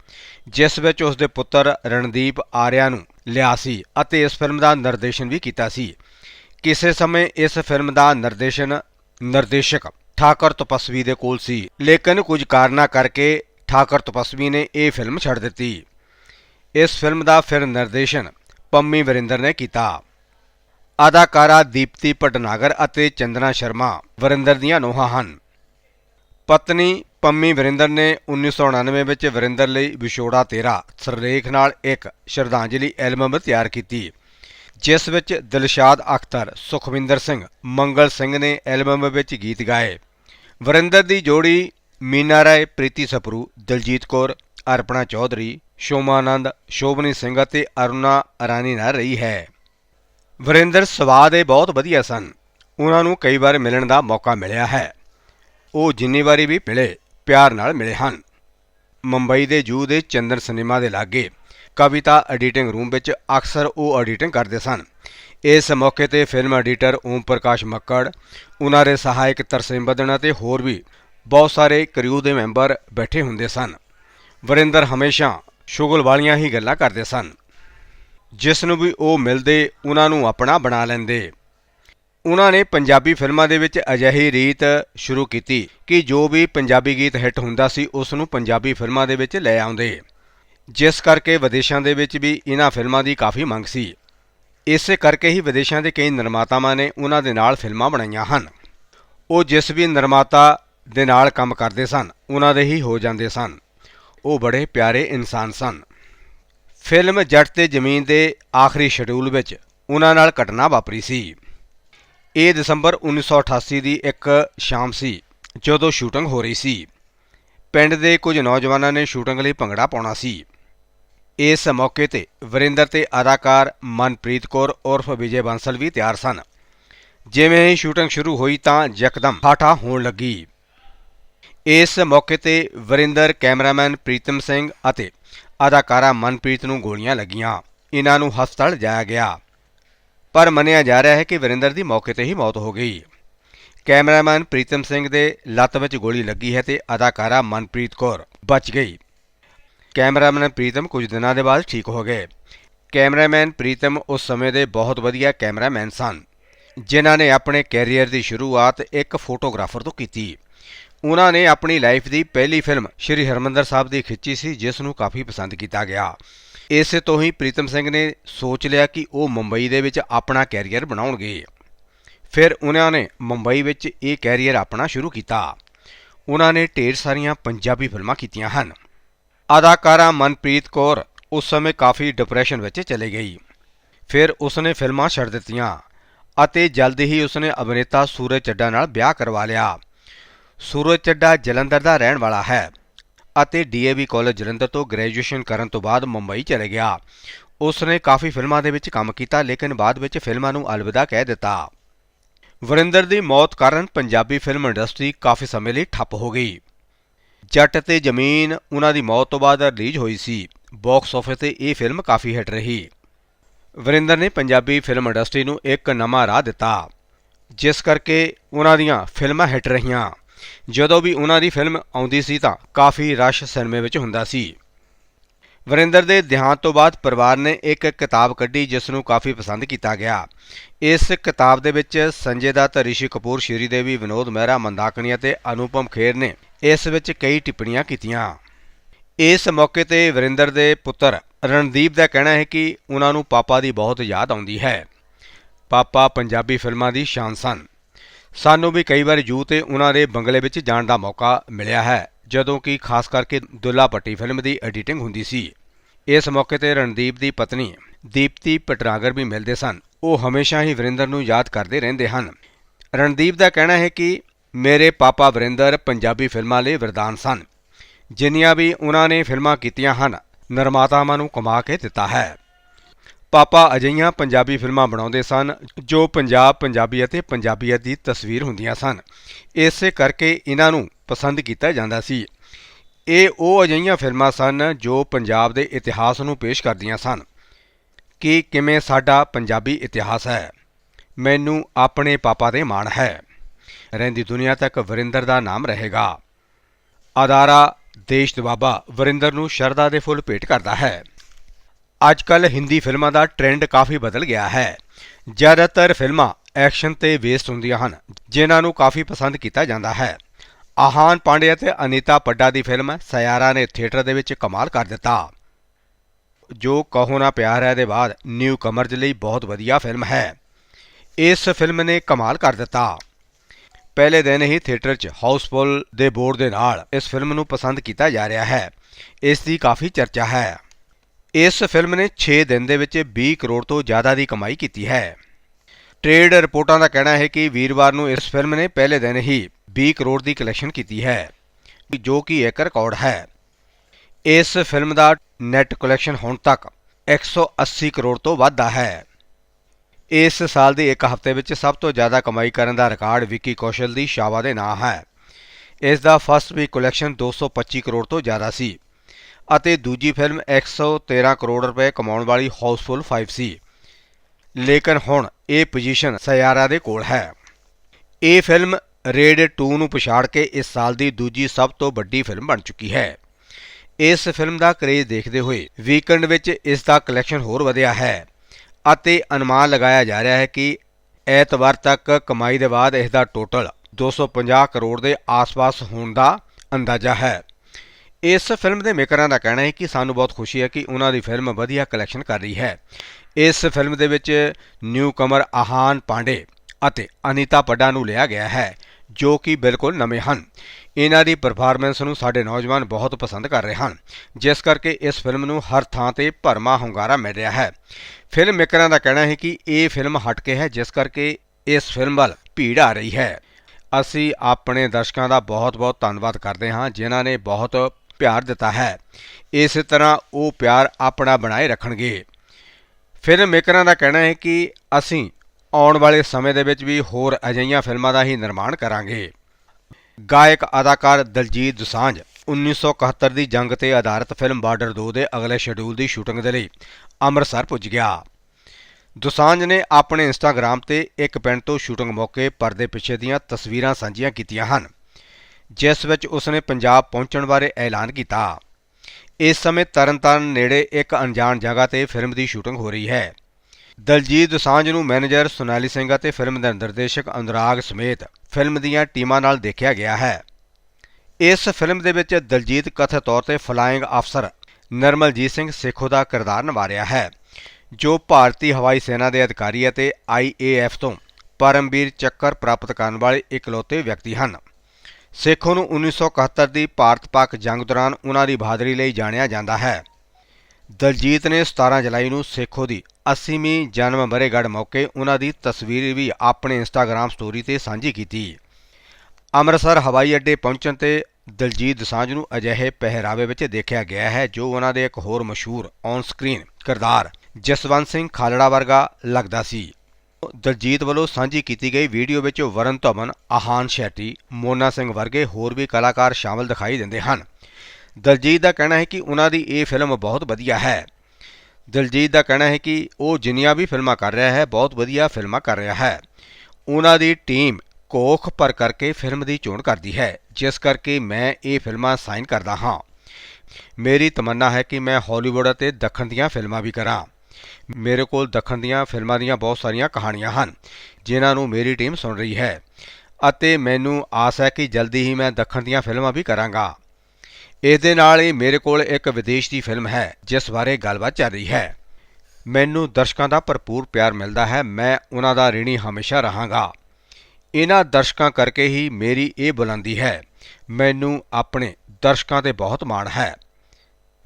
ਜਿਸ ਵਿੱਚ ਉਸ ਦੇ ਪੁੱਤਰ ਰਣਦੀਪ ਆਰਿਆ ਨੂੰ ਲਿਆ ਸੀ ਅਤੇ ਇਸ ਫਿਲਮ ਦਾ ਨਿਰਦੇਸ਼ਨ ਵੀ ਕੀਤਾ ਸੀ। ਕਿਸੇ ਸਮੇਂ ਇਸ ਫਿਲਮ ਦਾ ਨਿਰਦੇਸ਼ਨ ਨਿਰਦੇਸ਼ਕ ਠਾਕਰ ਤਪਸਵੀ ਦੇ ਕੋਲ ਸੀ, ਲੇਕਿਨ ਕੁਝ ਕਾਰਨਾਂ ਕਰਕੇ ਠਾਕਰ ਤਪਸਵੀ ਨੇ ਇਹ ਫਿਲਮ ਛੱਡ ਦਿੱਤੀ। ਇਸ ਫਿਲਮ ਦਾ ਫਿਰ ਨਿਰਦੇਸ਼ਨ ਪੰਮੀ ਵਰਿੰਦਰ ਨੇ ਕੀਤਾ। ਅਦਾਕਾਰਾ ਦੀਪਤੀ ਭਟਨਾਗਰ ਅਤੇ ਚੰਦਨਾ ਸ਼ਰਮਾ ਵਰਿੰਦਰ ਦੀਆਂ ਨੋਹਾਂ ਹਨ। ਪਤਨੀ ਪੰਮੀ ਵਰਿੰਦਰ ਨੇ 1999 ਵਿੱਚ ਵਰਿੰਦਰ ਲਈ ਵਿਛੋੜਾ ਤੇਰਾ ਸਰਲੇਖ ਨਾਲ ਇੱਕ ਸ਼ਰਧਾਂਜਲੀ ਐਲਬਮ ਤਿਆਰ ਕੀਤੀ, ਜਿਸ ਵਿੱਚ ਦਿਲਸ਼ਾਦ ਅਖਤਰ, ਸੁਖਵਿੰਦਰ ਸਿੰਘ, ਮੰਗਲ ਸਿੰਘ ਨੇ ਐਲਬਮ ਵਿੱਚ ਗੀਤ ਗਾਏ। ਵਰਿੰਦਰ ਦੀ ਜੋੜੀ ਮੀਨਾ ਰਾਏ, ਪ੍ਰੀਤੀ ਸਪਰੂ, ਦਲਜੀਤ ਕੌਰ, ਅਰਪਣਾ ਚੌਧਰੀ ਸ਼ੋਮਾਨੰਦ, ਸ਼ੋਭਨੀ ਸਿੰਘ ਅਤੇ ਅਰੁਣਾ ਅਰਾਨੀ ਨਾਲ ਰਹੀ ਹੈ। ਵਰਿੰਦਰ ਸੁਭਾਅ ਇਹ ਬਹੁਤ ਵਧੀਆ ਸਨ। ਉਹਨਾਂ ਨੂੰ ਕਈ ਵਾਰ ਮਿਲਣ ਦਾ ਮੌਕਾ ਮਿਲਿਆ ਹੈ। ਉਹ ਜਿੰਨੀ ਵਾਰੀ ਵੀ ਮਿਲੇ, ਪਿਆਰ ਨਾਲ ਮਿਲੇ ਹਨ। ਮੁੰਬਈ ਦੇ ਜੂ ਦੇ ਚੰਦਨ ਸਿਨੇਮਾ ਦੇ ਲਾਗੇ, ਕਵਿਤਾ ਐਡੀਟਿੰਗ ਰੂਮ ਵਿੱਚ ਅਕਸਰ ਉਹ ਐਡੀਟਿੰਗ ਕਰਦੇ ਸਨ। ਇਸ ਮੌਕੇ ਤੇ ਫਿਲਮ ਐਡੀਟਰ ਓਮ ਪ੍ਰਕਾਸ਼ ਮੱਕੜ, ਉਹਨਾਂ ਦੇ ਸਹਾਇਕ ਤਰਸੇਮ ਬਦਨ ਅਤੇ ਹੋਰ ਵੀ ਬਹੁਤ ਸਾਰੇ ਕਰਿਊ ਦੇ ਮੈਂਬਰ ਬੈਠੇ ਹੁੰਦੇ ਸਨ। ਵਰਿੰਦਰ ਹਮੇਸ਼ਾ ਸ਼ੁਗਲ ਵਾਲੀਆਂ ਹੀ ਗੱਲਾਂ ਕਰਦੇ ਸਨ। ਜਿਸ ਨੂੰ ਵੀ ਉਹ ਮਿਲਦੇ, ਉਹਨਾਂ ਨੂੰ ਆਪਣਾ ਬਣਾ ਲੈਂਦੇ। ਉਹਨਾਂ ਨੇ ਪੰਜਾਬੀ ਫਿਲਮਾਂ ਦੇ ਵਿੱਚ ਅਜਿਹੀ ਰੀਤ ਸ਼ੁਰੂ ਕੀਤੀ ਕਿ ਜੋ ਵੀ ਪੰਜਾਬੀ ਗੀਤ ਹਿੱਟ ਹੁੰਦਾ ਸੀ, ਉਸ ਨੂੰ ਪੰਜਾਬੀ ਫਿਲਮਾਂ ਦੇ ਵਿੱਚ ਲੈ ਆਉਂਦੇ। ਜਿਸ ਕਰਕੇ ਵਿਦੇਸ਼ਾਂ ਦੇ ਵਿੱਚ ਵੀ ਇਹਨਾਂ ਫਿਲਮਾਂ ਦੀ ਕਾਫੀ ਮੰਗ ਸੀ। ਇਸੇ ਕਰਕੇ ਹੀ ਵਿਦੇਸ਼ਾਂ ਦੇ ਕਈ ਨਿਰਮਾਤਾਵਾਂ ਨੇ ਉਹਨਾਂ ਦੇ ਨਾਲ ਫਿਲਮਾਂ ਬਣਾਈਆਂ ਹਨ। ਉਹ ਜਿਸ ਵੀ ਨਿਰਮਾਤਾ ਦੇ ਨਾਲ ਕੰਮ ਕਰਦੇ ਸਨ, ਉਹਨਾਂ ਦੇ ਹੀ ਹੋ ਜਾਂਦੇ ਸਨ। ਉਹ ਬੜੇ ਪਿਆਰੇ ਇਨਸਾਨ ਸਨ। ਫਿਲਮ ਜੱਟ ਤੇ ਜ਼ਮੀਨ ਦੇ ਆਖਰੀ ਸ਼ਡਿਊਲ ਵਿੱਚ ਉਹਨਾਂ ਨਾਲ ਘਟਨਾ ਵਾਪਰੀ ਸੀ। ਇਹ ਦਸੰਬਰ 1988 ਦੀ ਇੱਕ ਸ਼ਾਮ ਸੀ, ਜਦੋਂ ਸ਼ੂਟਿੰਗ ਹੋ ਰਹੀ ਸੀ। ਪਿੰਡ ਦੇ ਕੁਝ ਨੌਜਵਾਨਾਂ ਨੇ ਸ਼ੂਟਿੰਗ ਲਈ ਭੰਗੜਾ ਪਾਉਣਾ ਸੀ। ਇਸ ਮੌਕੇ ਤੇ ਵਰਿੰਦਰ ਤੇ ਅਦਾਕਾਰ ਮਨਪ੍ਰੀਤ ਕੌਰ ਉਰਫ ਵਿਜੇ ਬੰਸਲ ਵੀ ਤਿਆਰ ਸਨ। ਜਿਵੇਂ ਹੀ ਸ਼ੂਟਿੰਗ ਸ਼ੁਰੂ ਹੋਈ ਤਾਂ ਯਕਦਮ ਹਾਠਾ ਹੋਣ ਲੱਗੀ। ਇਸ ਮੌਕੇ ਤੇ ਵਰਿੰਦਰ, ਕੈਮਰਾਮੈਨ ਪ੍ਰੀਤਮ ਸਿੰਘ ਅਤੇ ਅਦਾਕਾਰਾ ਮਨਪ੍ਰੀਤ ਨੂੰ ਗੋਲੀਆਂ ਲੱਗੀਆਂ। ਇਹਨਾਂ ਨੂੰ ਹਸਪਤਾਲ ਲਿਜਾਇਆ ਗਿਆ। ਪਰ ਮੰਨਿਆ ਜਾ ਰਿਹਾ ਹੈ ਕਿ ਵਰਿੰਦਰ ਦੀ ਮੌਕੇ ਤੇ ਹੀ ਮੌਤ ਹੋ ਗਈ। ਕੈਮਰਾਮੈਨ ਪ੍ਰੀਤਮ ਸਿੰਘ ਦੇ ਲੱਤ ਵਿੱਚ ਗੋਲੀ ਲੱਗੀ ਹੈ ਤੇ ਅਦਾਕਾਰਾ ਮਨਪ੍ਰੀਤ ਕੌਰ ਬਚ ਗਈ। ਕੈਮਰਾਮੈਨ ਪ੍ਰੀਤਮ ਕੁਝ ਦਿਨਾਂ ਦੇ ਬਾਅਦ ਠੀਕ ਹੋ ਗਏ। ਕੈਮਰਾਮੈਨ ਪ੍ਰੀਤਮ ਉਸ ਸਮੇਂ ਦੇ ਬਹੁਤ ਵਧੀਆ ਕੈਮਰਾਮੈਨ ਸਨ, ਜਿਨ੍ਹਾਂ ਨੇ ਆਪਣੇ ਕੈਰੀਅਰ ਦੀ ਸ਼ੁਰੂਆਤ ਇੱਕ ਫੋਟੋਗ੍ਰਾਫਰ ਤੋਂ ਕੀਤੀ। ਉਹਨਾਂ ਨੇ ਆਪਣੀ ਲਾਈਫ ਦੀ ਪਹਿਲੀ ਫਿਲਮ ਸ਼੍ਰੀ ਹਰਮੰਦਰ ਸਾਹਿਬ ਦੀ ਖਿੱਚੀ ਸੀ, ਜਿਸ ਨੂੰ ਕਾਫੀ ਪਸੰਦ ਕੀਤਾ ਗਿਆ। ਇਸੇ ਤੋਂ ਹੀ ਪ੍ਰੀਤਮ ਸਿੰਘ ਨੇ ਸੋਚ ਲਿਆ ਕਿ ਉਹ ਮੁੰਬਈ ਦੇ ਵਿੱਚ ਆਪਣਾ ਕੈਰੀਅਰ ਬਣਾਉਣਗੇ। ਫਿਰ ਉਹਨਾਂ ਨੇ ਮੁੰਬਈ ਵਿੱਚ ਇਹ ਕੈਰੀਅਰ ਆਪਣਾ ਸ਼ੁਰੂ ਕੀਤਾ। ਉਹਨਾਂ ਨੇ ਢੇਰ ਸਾਰੀਆਂ ਪੰਜਾਬੀ ਫਿਲਮਾਂ ਕੀਤੀਆਂ ਹਨ। ਅਦਾਕਾਰਾ ਮਨਪ੍ਰੀਤ ਕੌਰ ਉਸ ਸਮੇਂ ਕਾਫੀ ਡਿਪਰੈਸ਼ਨ ਵਿੱਚ ਚਲੀ ਗਈ। ਫਿਰ ਉਸਨੇ ਫਿਲਮਾਂ ਛੱਡ ਦਿੱਤੀਆਂ ਅਤੇ ਜਲਦੀ ਹੀ ਉਸਨੇ ਅਭਿਨੇਤਾ ਸੂਰਜ ਚੱਡਾ ਨਾਲ ਵਿਆਹ ਕਰਵਾ ਲਿਆ। ਸੂਰਜ ਚੱਡਾ ਜਲੰਧਰ ਦਾ ਰਹਿਣ ਵਾਲਾ ਹੈ ਅਤੇ ਡੀਏਵੀ ਕਾਲਜ ਜਲੰਧਰ ਤੋਂ ਗ੍ਰੈਜੂਏਸ਼ਨ ਕਰਨ ਤੋਂ ਬਾਅਦ ਮੁੰਬਈ ਚਲੇ ਗਿਆ। ਉਸ ਨੇ ਕਾਫੀ ਫਿਲਮਾਂ ਦੇ ਵਿੱਚ ਕੰਮ ਕੀਤਾ, ਲੇਕਿਨ ਬਾਅਦ ਵਿੱਚ ਫਿਲਮਾਂ ਨੂੰ ਅਲਵਿਦਾ ਕਹਿ ਦਿੱਤਾ। ਵਰਿੰਦਰ ਦੀ ਮੌਤ ਕਾਰਨ ਪੰਜਾਬੀ ਫਿਲਮ ਇੰਡਸਟਰੀ ਕਾਫੀ ਸਮੇਂ ਲਈ ਠੱਪ ਹੋ ਗਈ। ਜੱਟ ਤੇ ਜ਼ਮੀਨ ਉਹਨਾਂ ਦੀ ਮੌਤ ਤੋਂ ਬਾਅਦ ਰਿਲੀਜ਼ ਹੋਈ ਸੀ। ਬਾਕਸ ਆਫਿਸ ਤੇ ਇਹ ਫਿਲਮ ਕਾਫੀ ਹਿੱਟ ਰਹੀ। ਵਰਿੰਦਰ ਨੇ ਪੰਜਾਬੀ ਫਿਲਮ ਇੰਡਸਟਰੀ ਨੂੰ ਇੱਕ ਨਵਾਂ ਰਾਹ ਦਿੱਤਾ, ਜਿਸ ਕਰਕੇ ਉਹਨਾਂ ਦੀਆਂ ਫਿਲਮਾਂ ਹਿੱਟ ਰਹੀਆਂ। ਜਦੋਂ ਵੀ ਉਹਨਾਂ ਦੀ ਫਿਲਮ ਆਉਂਦੀ ਸੀ ਤਾਂ ਕਾਫੀ ਰਸ਼ ਸਿਨੇਮੇ ਵਿੱਚ ਹੁੰਦਾ ਸੀ। ਵਰਿੰਦਰ ਦੇ ਦੇਹਾਂਤ ਤੋਂ ਬਾਅਦ ਪਰਿਵਾਰ ਨੇ ਇੱਕ ਕਿਤਾਬ ਕੱਢੀ ਜਿਸ ਨੂੰ ਕਾਫੀ ਪਸੰਦ ਕੀਤਾ ਗਿਆ। ਇਸ ਕਿਤਾਬ ਦੇ ਵਿੱਚ ਸੰਜੇ ਦੱਤ, ਰਿਸ਼ੀ ਕਪੂਰ, ਸ਼੍ਰੀ ਦੇਵੀ, ਵਿਨੋਦ ਮਹਿਰਾ ਮੰਦਾਕਣੀ ਅਤੇ ਅਨੁਪਮ ਖੇਰ ਨੇ ਇਸ ਵਿੱਚ ਕਈ ਟਿੱਪਣੀਆਂ ਕੀਤੀਆਂ। ਇਸ ਮੌਕੇ ਤੇ ਵਰਿੰਦਰ ਦੇ ਪੁੱਤਰ ਰਣਦੀਪ ਦਾ ਕਹਿਣਾ ਹੈ ਕਿ ਉਹਨਾਂ ਨੂੰ ਪਾਪਾ ਦੀ ਬਹੁਤ ਯਾਦ ਆਉਂਦੀ ਹੈ। ਪਾਪਾ ਪੰਜਾਬੀ ਫਿਲਮਾਂ ਦੀ ਸ਼ਾਨ ਸਨ। ਸਾਨੂੰ ਵੀ ਕਈ ਵਾਰ ਜੂ ਤੇ ਉਹਨਾਂ ਦੇ ਬੰਗਲੇ ਵਿੱਚ ਜਾਣ ਦਾ ਮੌਕਾ ਮਿਲਿਆ ਹੈ, ਜਦੋਂ ਕਿ ਖਾਸ ਕਰਕੇ ਦੁੱਲਾ ਪੱਟੀ ਫਿਲਮ ਦੀ ਐਡੀਟਿੰਗ ਹੁੰਦੀ ਸੀ। ਇਸ ਮੌਕੇ ਤੇ ਰਣਦੀਪ ਦੀ ਪਤਨੀ ਦੀਪਤੀ ਪਟਰਾਗਰ ਵੀ ਮਿਲਦੇ ਸਨ। ਉਹ ਹਮੇਸ਼ਾ ਹੀ ਵਰਿੰਦਰ ਨੂੰ ਯਾਦ ਕਰਦੇ ਰਹਿੰਦੇ ਹਨ। ਰਣਦੀਪ ਦਾ ਕਹਿਣਾ ਹੈ ਕਿ ਮੇਰੇ ਪਾਪਾ ਵਰਿੰਦਰ ਪੰਜਾਬੀ ਫਿਲਮਾਂ ਲਈ ਵਰਦਾਨ ਸਨ, ਜਿੰਨੀਆਂ ਵੀ ਉਹਨਾਂ ਨੇ ਫਿਲਮਾਂ ਕੀਤੀਆਂ ਹਨ, ਨਿਰਮਾਤਾਵਾਂ ਨੂੰ ਕਮਾ ਕੇ ਦਿੱਤਾ ਹੈ। ਪਾਪਾ ਅਜਿਹੀਆਂ ਪੰਜਾਬੀ ਫਿਲਮਾਂ ਬਣਾਉਂਦੇ ਸਨ, ਜੋ ਪੰਜਾਬ ਪੰਜਾਬੀ ਅਤੇ ਪੰਜਾਬੀਅਤ ਦੀ ਤਸਵੀਰ ਹੁੰਦੀਆਂ ਸਨ। ਇਸੇ ਕਰਕੇ ਇਹਨਾਂ ਨੂੰ ਪਸੰਦ ਕੀਤਾ ਜਾਂਦਾ ਸੀ। ਇਹ ਉਹ ਅਜਿਹੀਆਂ ਫਿਲਮਾਂ ਸਨ, ਜੋ ਪੰਜਾਬ ਦੇ ਇਤਿਹਾਸ ਨੂੰ ਪੇਸ਼ ਕਰਦੀਆਂ ਸਨ। ਕਿ ਕਿਵੇਂ ਸਾਡਾ ਪੰਜਾਬੀ ਇਤਿਹਾਸ ਹੈ। ਮੈਨੂੰ ਆਪਣੇ ਪਾਪਾ ਤੇ ਮਾਣ ਹੈ। ਰਹਿੰਦੀ ਦੁਨੀਆ ਤੱਕ ਵਰਿੰਦਰ ਦਾ ਨਾਮ ਰਹੇਗਾ। ਅਦਾਰਾ ਦੇਸ਼ ਦਬਾਬਾ ਵਰਿੰਦਰ ਨੂੰ ਸ਼ਰਧਾ ਦੇ ਫੁੱਲ ਭੇਟ ਕਰਦਾ ਹੈ। ਅੱਜ ਕੱਲ ਹਿੰਦੀ ਫਿਲਮਾਂ ਦਾ ਟ੍ਰੈਂਡ ਕਾਫੀ ਬਦਲ ਗਿਆ ਹੈ। ਜ਼ਿਆਦਾਤਰ ਫਿਲਮਾਂ ਐਕਸ਼ਨ ਤੇ ਬੇਸਡ ਹੁੰਦੀਆਂ ਹਨ, ਜਿਨ੍ਹਾਂ ਨੂੰ ਕਾਫੀ ਪਸੰਦ ਕੀਤਾ ਜਾਂਦਾ ਹੈ। ਆਹਾਨ ਪਾਂਡੇ ਅਤੇ ਅਨੀਤਾ ਪੱਡਾ ਦੀ ਫਿਲਮ ਸਿਆਰਾ ਨੇ ਥੀਏਟਰ ਦੇ ਵਿੱਚ ਕਮਾਲ ਕਰ ਦਿੱਤਾ। ਜੋ ਕਹੋ ਨਾ ਪਿਆਰ ਹੈ ਦੇ ਬਾਅਦ ਨਿਊ ਕਮਰਜ਼ ਲਈ ਬਹੁਤ ਵਧੀਆ ਫਿਲਮ ਹੈ। ਇਸ ਫਿਲਮ ਨੇ ਕਮਾਲ ਕਰ ਦਿੱਤਾ। ਪਹਿਲੇ ਦਿਨ ਹੀ ਥੀਏਟਰ 'ਚ ਹਾਊਸਫੁੱਲ ਦੇ ਬੋਰਡ ਦੇ ਨਾਲ ਇਸ ਫਿਲਮ ਨੂੰ ਪਸੰਦ ਕੀਤਾ ਜਾ ਰਿਹਾ ਹੈ। ਇਸ ਦੀ ਕਾਫੀ ਚਰਚਾ ਹੈ। ਇਸ ਫਿਲਮ ਨੇ 6 ਦਿਨ ਦੇ ਵਿੱਚ 20 ਕਰੋੜ ਤੋਂ ਜ਼ਿਆਦਾ ਦੀ ਕਮਾਈ ਕੀਤੀ ਹੈ। ਟ੍ਰੇਡ ਰਿਪੋਰਟਾਂ ਦਾ ਕਹਿਣਾ ਹੈ ਕਿ ਵੀਰਵਾਰ ਨੂੰ ਇਸ ਫਿਲਮ ਨੇ ਪਹਿਲੇ ਦਿਨ ਹੀ 20 ਕਰੋੜ ਦੀ ਕਲੈਕਸ਼ਨ ਕੀਤੀ ਹੈ, ਜੋ ਕਿ ਇੱਕ ਰਿਕਾਰਡ ਹੈ। ਇਸ ਫਿਲਮ ਦਾ ਨੈਟ ਕਲੈਕਸ਼ਨ ਹੁਣ ਤੱਕ 180 ਕਰੋੜ ਤੋਂ ਵੱਧ ਹੈ। ਇਸ ਸਾਲ ਦੇ ਇੱਕ ਹਫ਼ਤੇ ਵਿੱਚ ਸਭ ਤੋਂ ਜ਼ਿਆਦਾ ਕਮਾਈ ਕਰਨ ਦਾ ਰਿਕਾਰਡ ਵਿੱਕੀ ਕੌਸ਼ਲ ਦੀ ਸ਼ਾਵਾ ਦੇ ਨਾਂ ਹੈ। ਇਸ ਦਾ ਫਸਟ ਵੀਕ ਕਲੈਕਸ਼ਨ 225 ਕਰੋੜ ਤੋਂ ਜ਼ਿਆਦਾ ਸੀ। ਅਤੇ ਦੂਜੀ ਫਿਲਮ 113 ਕਰੋੜ ਰੁਪਏ ਕਮਾਉਣ ਵਾਲੀ ਹਾਊਸਫੁੱਲ 5 ਸੀ। ਲੇਕਿਨ ਹੁਣ ਇਹ ਪੋਜੀਸ਼ਨ ਸਿਆਰਾ ਦੇ ਕੋਲ ਹੈ। ਇਹ ਫਿਲਮ ਰੇਡ 2 ਨੂੰ ਪਛਾੜ ਕੇ ਇਸ ਸਾਲ ਦੀ ਦੂਜੀ ਸਭ ਤੋਂ ਵੱਡੀ ਫਿਲਮ ਬਣ ਚੁੱਕੀ ਹੈ। ਇਸ ਫਿਲਮ ਦਾ ਕਰੇਜ਼ ਦੇਖਦੇ ਹੋਏ ਵੀਕਐਂਡ ਵਿੱਚ ਇਸ ਦਾ ਕਲੈਕਸ਼ਨ ਹੋਰ ਵਧਿਆ ਹੈ ਅਤੇ ਅਨੁਮਾਨ ਲਗਾਇਆ ਜਾ ਰਿਹਾ ਹੈ ਕਿ ਐਤਵਾਰ ਤੱਕ ਕਮਾਈ ਦੇ ਬਾਅਦ ਇਸ ਦਾ ਟੋਟਲ 250 ਕਰੋੜ ਦੇ ਆਸ-ਪਾਸ ਹੋਣ ਦਾ ਅੰਦਾਜ਼ਾ ਹੈ। ਇਸ ਫਿਲਮ ਦੇ ਮੇਕਰਾਂ ਦਾ ਕਹਿਣਾ ਹੈ ਕਿ ਸਾਨੂੰ ਬਹੁਤ ਖੁਸ਼ੀ ਹੈ ਕਿ ਉਹਨਾਂ ਦੀ ਫਿਲਮ ਵਧੀਆ ਕਲੈਕਸ਼ਨ ਕਰ ਰਹੀ ਹੈ। ਇਸ ਫਿਲਮ ਦੇ ਵਿੱਚ ਨਿਊ ਕਮਰ ਆਹਾਨ ਪਾਂਡੇ ਅਤੇ ਅਨੀਤਾ ਪੱਡਾ ਨੂੰ ਲਿਆ ਗਿਆ ਹੈ, ਜੋ ਕਿ ਬਿਲਕੁਲ ਨਵੇਂ ਹਨ। ਇਹਨਾਂ ਦੀ ਪਰਫਾਰਮੈਂਸ ਨੂੰ ਸਾਡੇ ਨੌਜਵਾਨ ਬਹੁਤ ਪਸੰਦ ਕਰ ਰਹੇ ਹਨ, ਜਿਸ ਕਰਕੇ ਇਸ ਫਿਲਮ ਨੂੰ ਹਰ ਥਾਂ ਤੇ ਭਰਮਾ ਹੁੰਗਾਰਾ ਮਿਲ ਰਿਹਾ ਹੈ। ਫਿਲਮ ਮੇਕਰਾਂ ਦਾ ਕਹਿਣਾ ਹੈ ਕਿ ਇਹ ਫਿਲਮ ਹਟ ਕੇ ਹੈ, ਜਿਸ ਕਰਕੇ ਇਸ ਫਿਲਮ ਵੱਲ ਭੀੜ ਆ ਰਹੀ ਹੈ। ਅਸੀਂ ਆਪਣੇ ਦਰਸ਼ਕਾਂ ਦਾ ਬਹੁਤ-ਬਹੁਤ ਧੰਨਵਾਦ ਕਰਦੇ ਹਾਂ, ਜਿਨ੍ਹਾਂ ਨੇ ਬਹੁਤ ਪਿਆਰ ਦਿੱਤਾ ਹੈ। ਇਸੇ ਤਰ੍ਹਾਂ ਉਹ ਪਿਆਰ ਆਪਣਾ ਬਣਾਏ ਰੱਖਣਗੇ। ਫਿਲਮ ਮੇਕਰਾਂ ਦਾ ਕਹਿਣਾ ਹੈ ਕਿ ਅਸੀਂ ਆਉਣ ਵਾਲੇ ਸਮੇਂ ਦੇ ਵਿੱਚ ਵੀ ਹੋਰ ਅਜਿਹੀਆਂ ਫਿਲਮਾਂ ਦਾ ਹੀ ਨਿਰਮਾਣ ਕਰਾਂਗੇ। ਗਾਇਕ, ਅਦਾਕਾਰ ਦਲਜੀਤ ਦੋਸਾਂਝ 1971 ਦੀ ਜੰਗ ਤੇ ਆਧਾਰਿਤ ਫਿਲਮ ਬਾਰਡਰ 2 ਦੇ ਅਗਲੇ ਸ਼ਡਿਊਲ ਦੀ ਸ਼ੂਟਿੰਗ ਦੇ ਲਈ ਅੰਮ੍ਰਿਤਸਰ ਪੁੱਜ ਗਿਆ। ਦੁਸਾਂਝ ਨੇ ਆਪਣੇ ਇੰਸਟਾਗ੍ਰam ਤੇ ਇੱਕ ਪਿੰਡ ਤੋਂ ਸ਼ੂਟਿੰਗ ਮੌਕੇ ਪਰਦੇ ਪਿੱਛੇ ਦੀਆਂ ਤਸਵੀਰਾਂ ਸਾਂਝੀਆਂ ਕੀਤੀਆਂ ਹਨ। ਜਿਸ ਵਿੱਚ ਉਸਨੇ ਪੰਜਾਬ ਪਹੁੰਚਣ ਬਾਰੇ ਐਲਾਨ ਕੀਤਾ। ਇਸ ਸਮੇਂ ਤਰਨਤਾਰਨ ਨੇੜੇ ਇੱਕ ਅਣਜਾਣ ਜਗ੍ਹਾ ਤੇ ਫਿਲਮ ਦੀ ਸ਼ੂਟਿੰਗ ਹੋ ਰਹੀ ਹੈ। ਦਲਜੀਤ ਦੋਸਾਂਝ ਨੂੰ ਮੈਨੇਜਰ ਸੋਨਾਲੀ ਸਿੰਘ ਅਤੇ ਫਿਲਮ ਦੇ ਨਿਰਦੇਸ਼ਕ ਅਨੁਰਾਗ ਸਮੇਤ ਫਿਲਮ ਦੀਆਂ ਟੀਮਾਂ ਨਾਲ ਦੇਖਿਆ ਗਿਆ ਹੈ। ਇਸ ਫਿਲਮ ਦੇ ਵਿੱਚ ਦਲਜੀਤ ਕਥਿਤ ਤੌਰ ਤੇ ਫਲਾਇੰਗ ਅਫਸਰ ਨਰਮਲਜੀਤ ਸਿੰਘ ਸੇਖੋ ਦਾ ਕਿਰਦਾਰ ਨਿਭਾ ਰਿਹਾ ਹੈ, ਜੋ ਭਾਰਤੀ ਹਵਾਈ ਸੈਨਾ ਦੇ ਅਧਿਕਾਰੀ ਅਤੇ ਆਈਏਐਫ ਤੋਂ ਪਰਮਵੀਰ ਚੱਕਰ ਪ੍ਰਾਪਤ ਕਰਨ ਵਾਲੇ ਇਕਲੌਤੇ ਵਿਅਕਤੀ ਹਨ। ਸੇਖੋ ਨੂੰ 1971 ਦੀ ਭਾਰਤ-ਪਾਕ ਜੰਗ ਦੌਰਾਨ ਉਹਨਾਂ ਦੀ ਬਹਾਦਰੀ ਲਈ ਜਾਣਿਆ ਜਾਂਦਾ ਹੈ। ਦਲਜੀਤ ਨੇ 17 ਜੁਲਾਈ ਨੂੰ ਸੇਖੋ ਦੀ 80ਵੀਂ ਜਨਮ ਵਰ੍ਹੇਗੜ੍ਹ ਮੌਕੇ ਉਹਨਾਂ ਦੀ ਤਸਵੀਰ ਵੀ ਆਪਣੇ ਇੰਸਟਾਗ੍ਰam ਸਟੋਰੀ ਤੇ ਸਾਂਝੀ ਕੀਤੀ। ਅੰਮ੍ਰਿਤਸਰ ਹਵਾਈ ਅੱਡੇ ਪਹੁੰਚਣ ਤੇ ਦਲਜੀਤ ਦਸਾਂਝ ਨੂੰ ਅਜਿਹੇ ਪਹਿਰਾਵੇ ਵਿੱਚ ਦੇਖਿਆ ਗਿਆ ਹੈ ਜੋ ਉਹਨਾਂ ਦੇ ਇੱਕ ਹੋਰ ਮਸ਼ਹੂਰ ਔਨ ਸਕਰੀਨ ਕਿਰਦਾਰ ਜਸਵੰਤ ਸਿੰਘ ਖਾਲੜਾ ਵਰਗਾ ਲੱਗਦਾ ਸੀ। ਦਲਜੀਤ ਵੱਲੋਂ ਸਾਂਝੀ ਕੀਤੀ ਗਈ ਵੀਡੀਓ ਵਿੱਚ ਵਰਨ ਧਵਨ, ਆਹਾਨ ਸ਼ੈਟੀ, ਮੋਨਾ ਸਿੰਘ ਵਰਗੇ ਹੋਰ ਵੀ ਕਲਾਕਾਰ ਸ਼ਾਮਲ ਦਿਖਾਈ ਦਿੰਦੇ ਹਨ। ਦਲਜੀਤ ਦਾ ਕਹਿਣਾ ਹੈ ਕਿ ਉਹਨਾਂ ਦੀ ਇਹ ਫਿਲਮ ਬਹੁਤ ਵਧੀਆ ਹੈ। ਦਲਜੀਤ ਦਾ ਕਹਿਣਾ ਹੈ ਕਿ ਉਹ ਜਿੰਨੀਆਂ ਵੀ ਫਿਲਮਾਂ ਕਰ ਰਿਹਾ ਹੈ, ਬਹੁਤ ਵਧੀਆ ਫਿਲਮਾਂ ਕਰ ਰਿਹਾ ਹੈ। ਉਹਨਾਂ ਦੀ ਟੀਮ ਕੋਖ ਪਰ ਕਰਕੇ ਫਿਲਮ ਦੀ ਚੋਣ ਕਰਦੀ ਹੈ, ਜਿਸ ਕਰਕੇ ਮੈਂ ਇਹ ਫਿਲਮਾਂ ਸਾਈਨ ਕਰਦਾ ਹਾਂ। ਮੇਰੀ ਤਮੰਨਾ ਹੈ ਕਿ ਮੈਂ ਹਾਲੀਵੁੱਡ ਅਤੇ ਦੱਖਣ ਦੀਆਂ ਫਿਲਮਾਂ ਵੀ ਕਰਾਂ। ਮੇਰੇ ਕੋਲ ਦੱਖਣ ਦੀਆਂ ਫਿਲਮਾਂ ਦੀਆਂ ਬਹੁਤ ਸਾਰੀਆਂ ਕਹਾਣੀਆਂ ਹਨ, ਜਿਨ੍ਹਾਂ ਨੂੰ ਮੇਰੀ ਟੀਮ ਸੁਣ ਰਹੀ ਹੈ। ਅਤੇ ਮੈਨੂੰ ਆਸ ਹੈ ਕਿ ਜਲਦੀ ਹੀ ਮੈਂ ਦੱਖਣ ਦੀਆਂ ਫਿਲਮਾਂ ਵੀ ਕਰਾਂਗਾ। ਇਸ ਦੇ ਨਾਲ ਹੀ ਮੇਰੇ ਕੋਲ ਇੱਕ ਵਿਦੇਸ਼ ਦੀ ਫਿਲਮ ਹੈ, ਜਿਸ ਬਾਰੇ ਗੱਲਬਾਤ ਚੱਲ ਰਹੀ ਹੈ। ਮੈਨੂੰ ਦਰਸ਼ਕਾਂ ਦਾ ਭਰਪੂਰ ਪਿਆਰ ਮਿਲਦਾ ਹੈ, ਮੈਂ ਉਹਨਾਂ ਦਾ ਰਿਣੀ ਹਮੇਸ਼ਾ ਰਹਾਂਗਾ। ਇਹਨਾਂ ਦਰਸ਼ਕਾਂ ਕਰਕੇ ਹੀ ਮੇਰੀ ਇਹ ਬੁਲੰਦੀ ਹੈ, ਮੈਨੂੰ ਆਪਣੇ ਦਰਸ਼ਕਾਂ ਤੇ ਬਹੁਤ ਮਾਣ ਹੈ।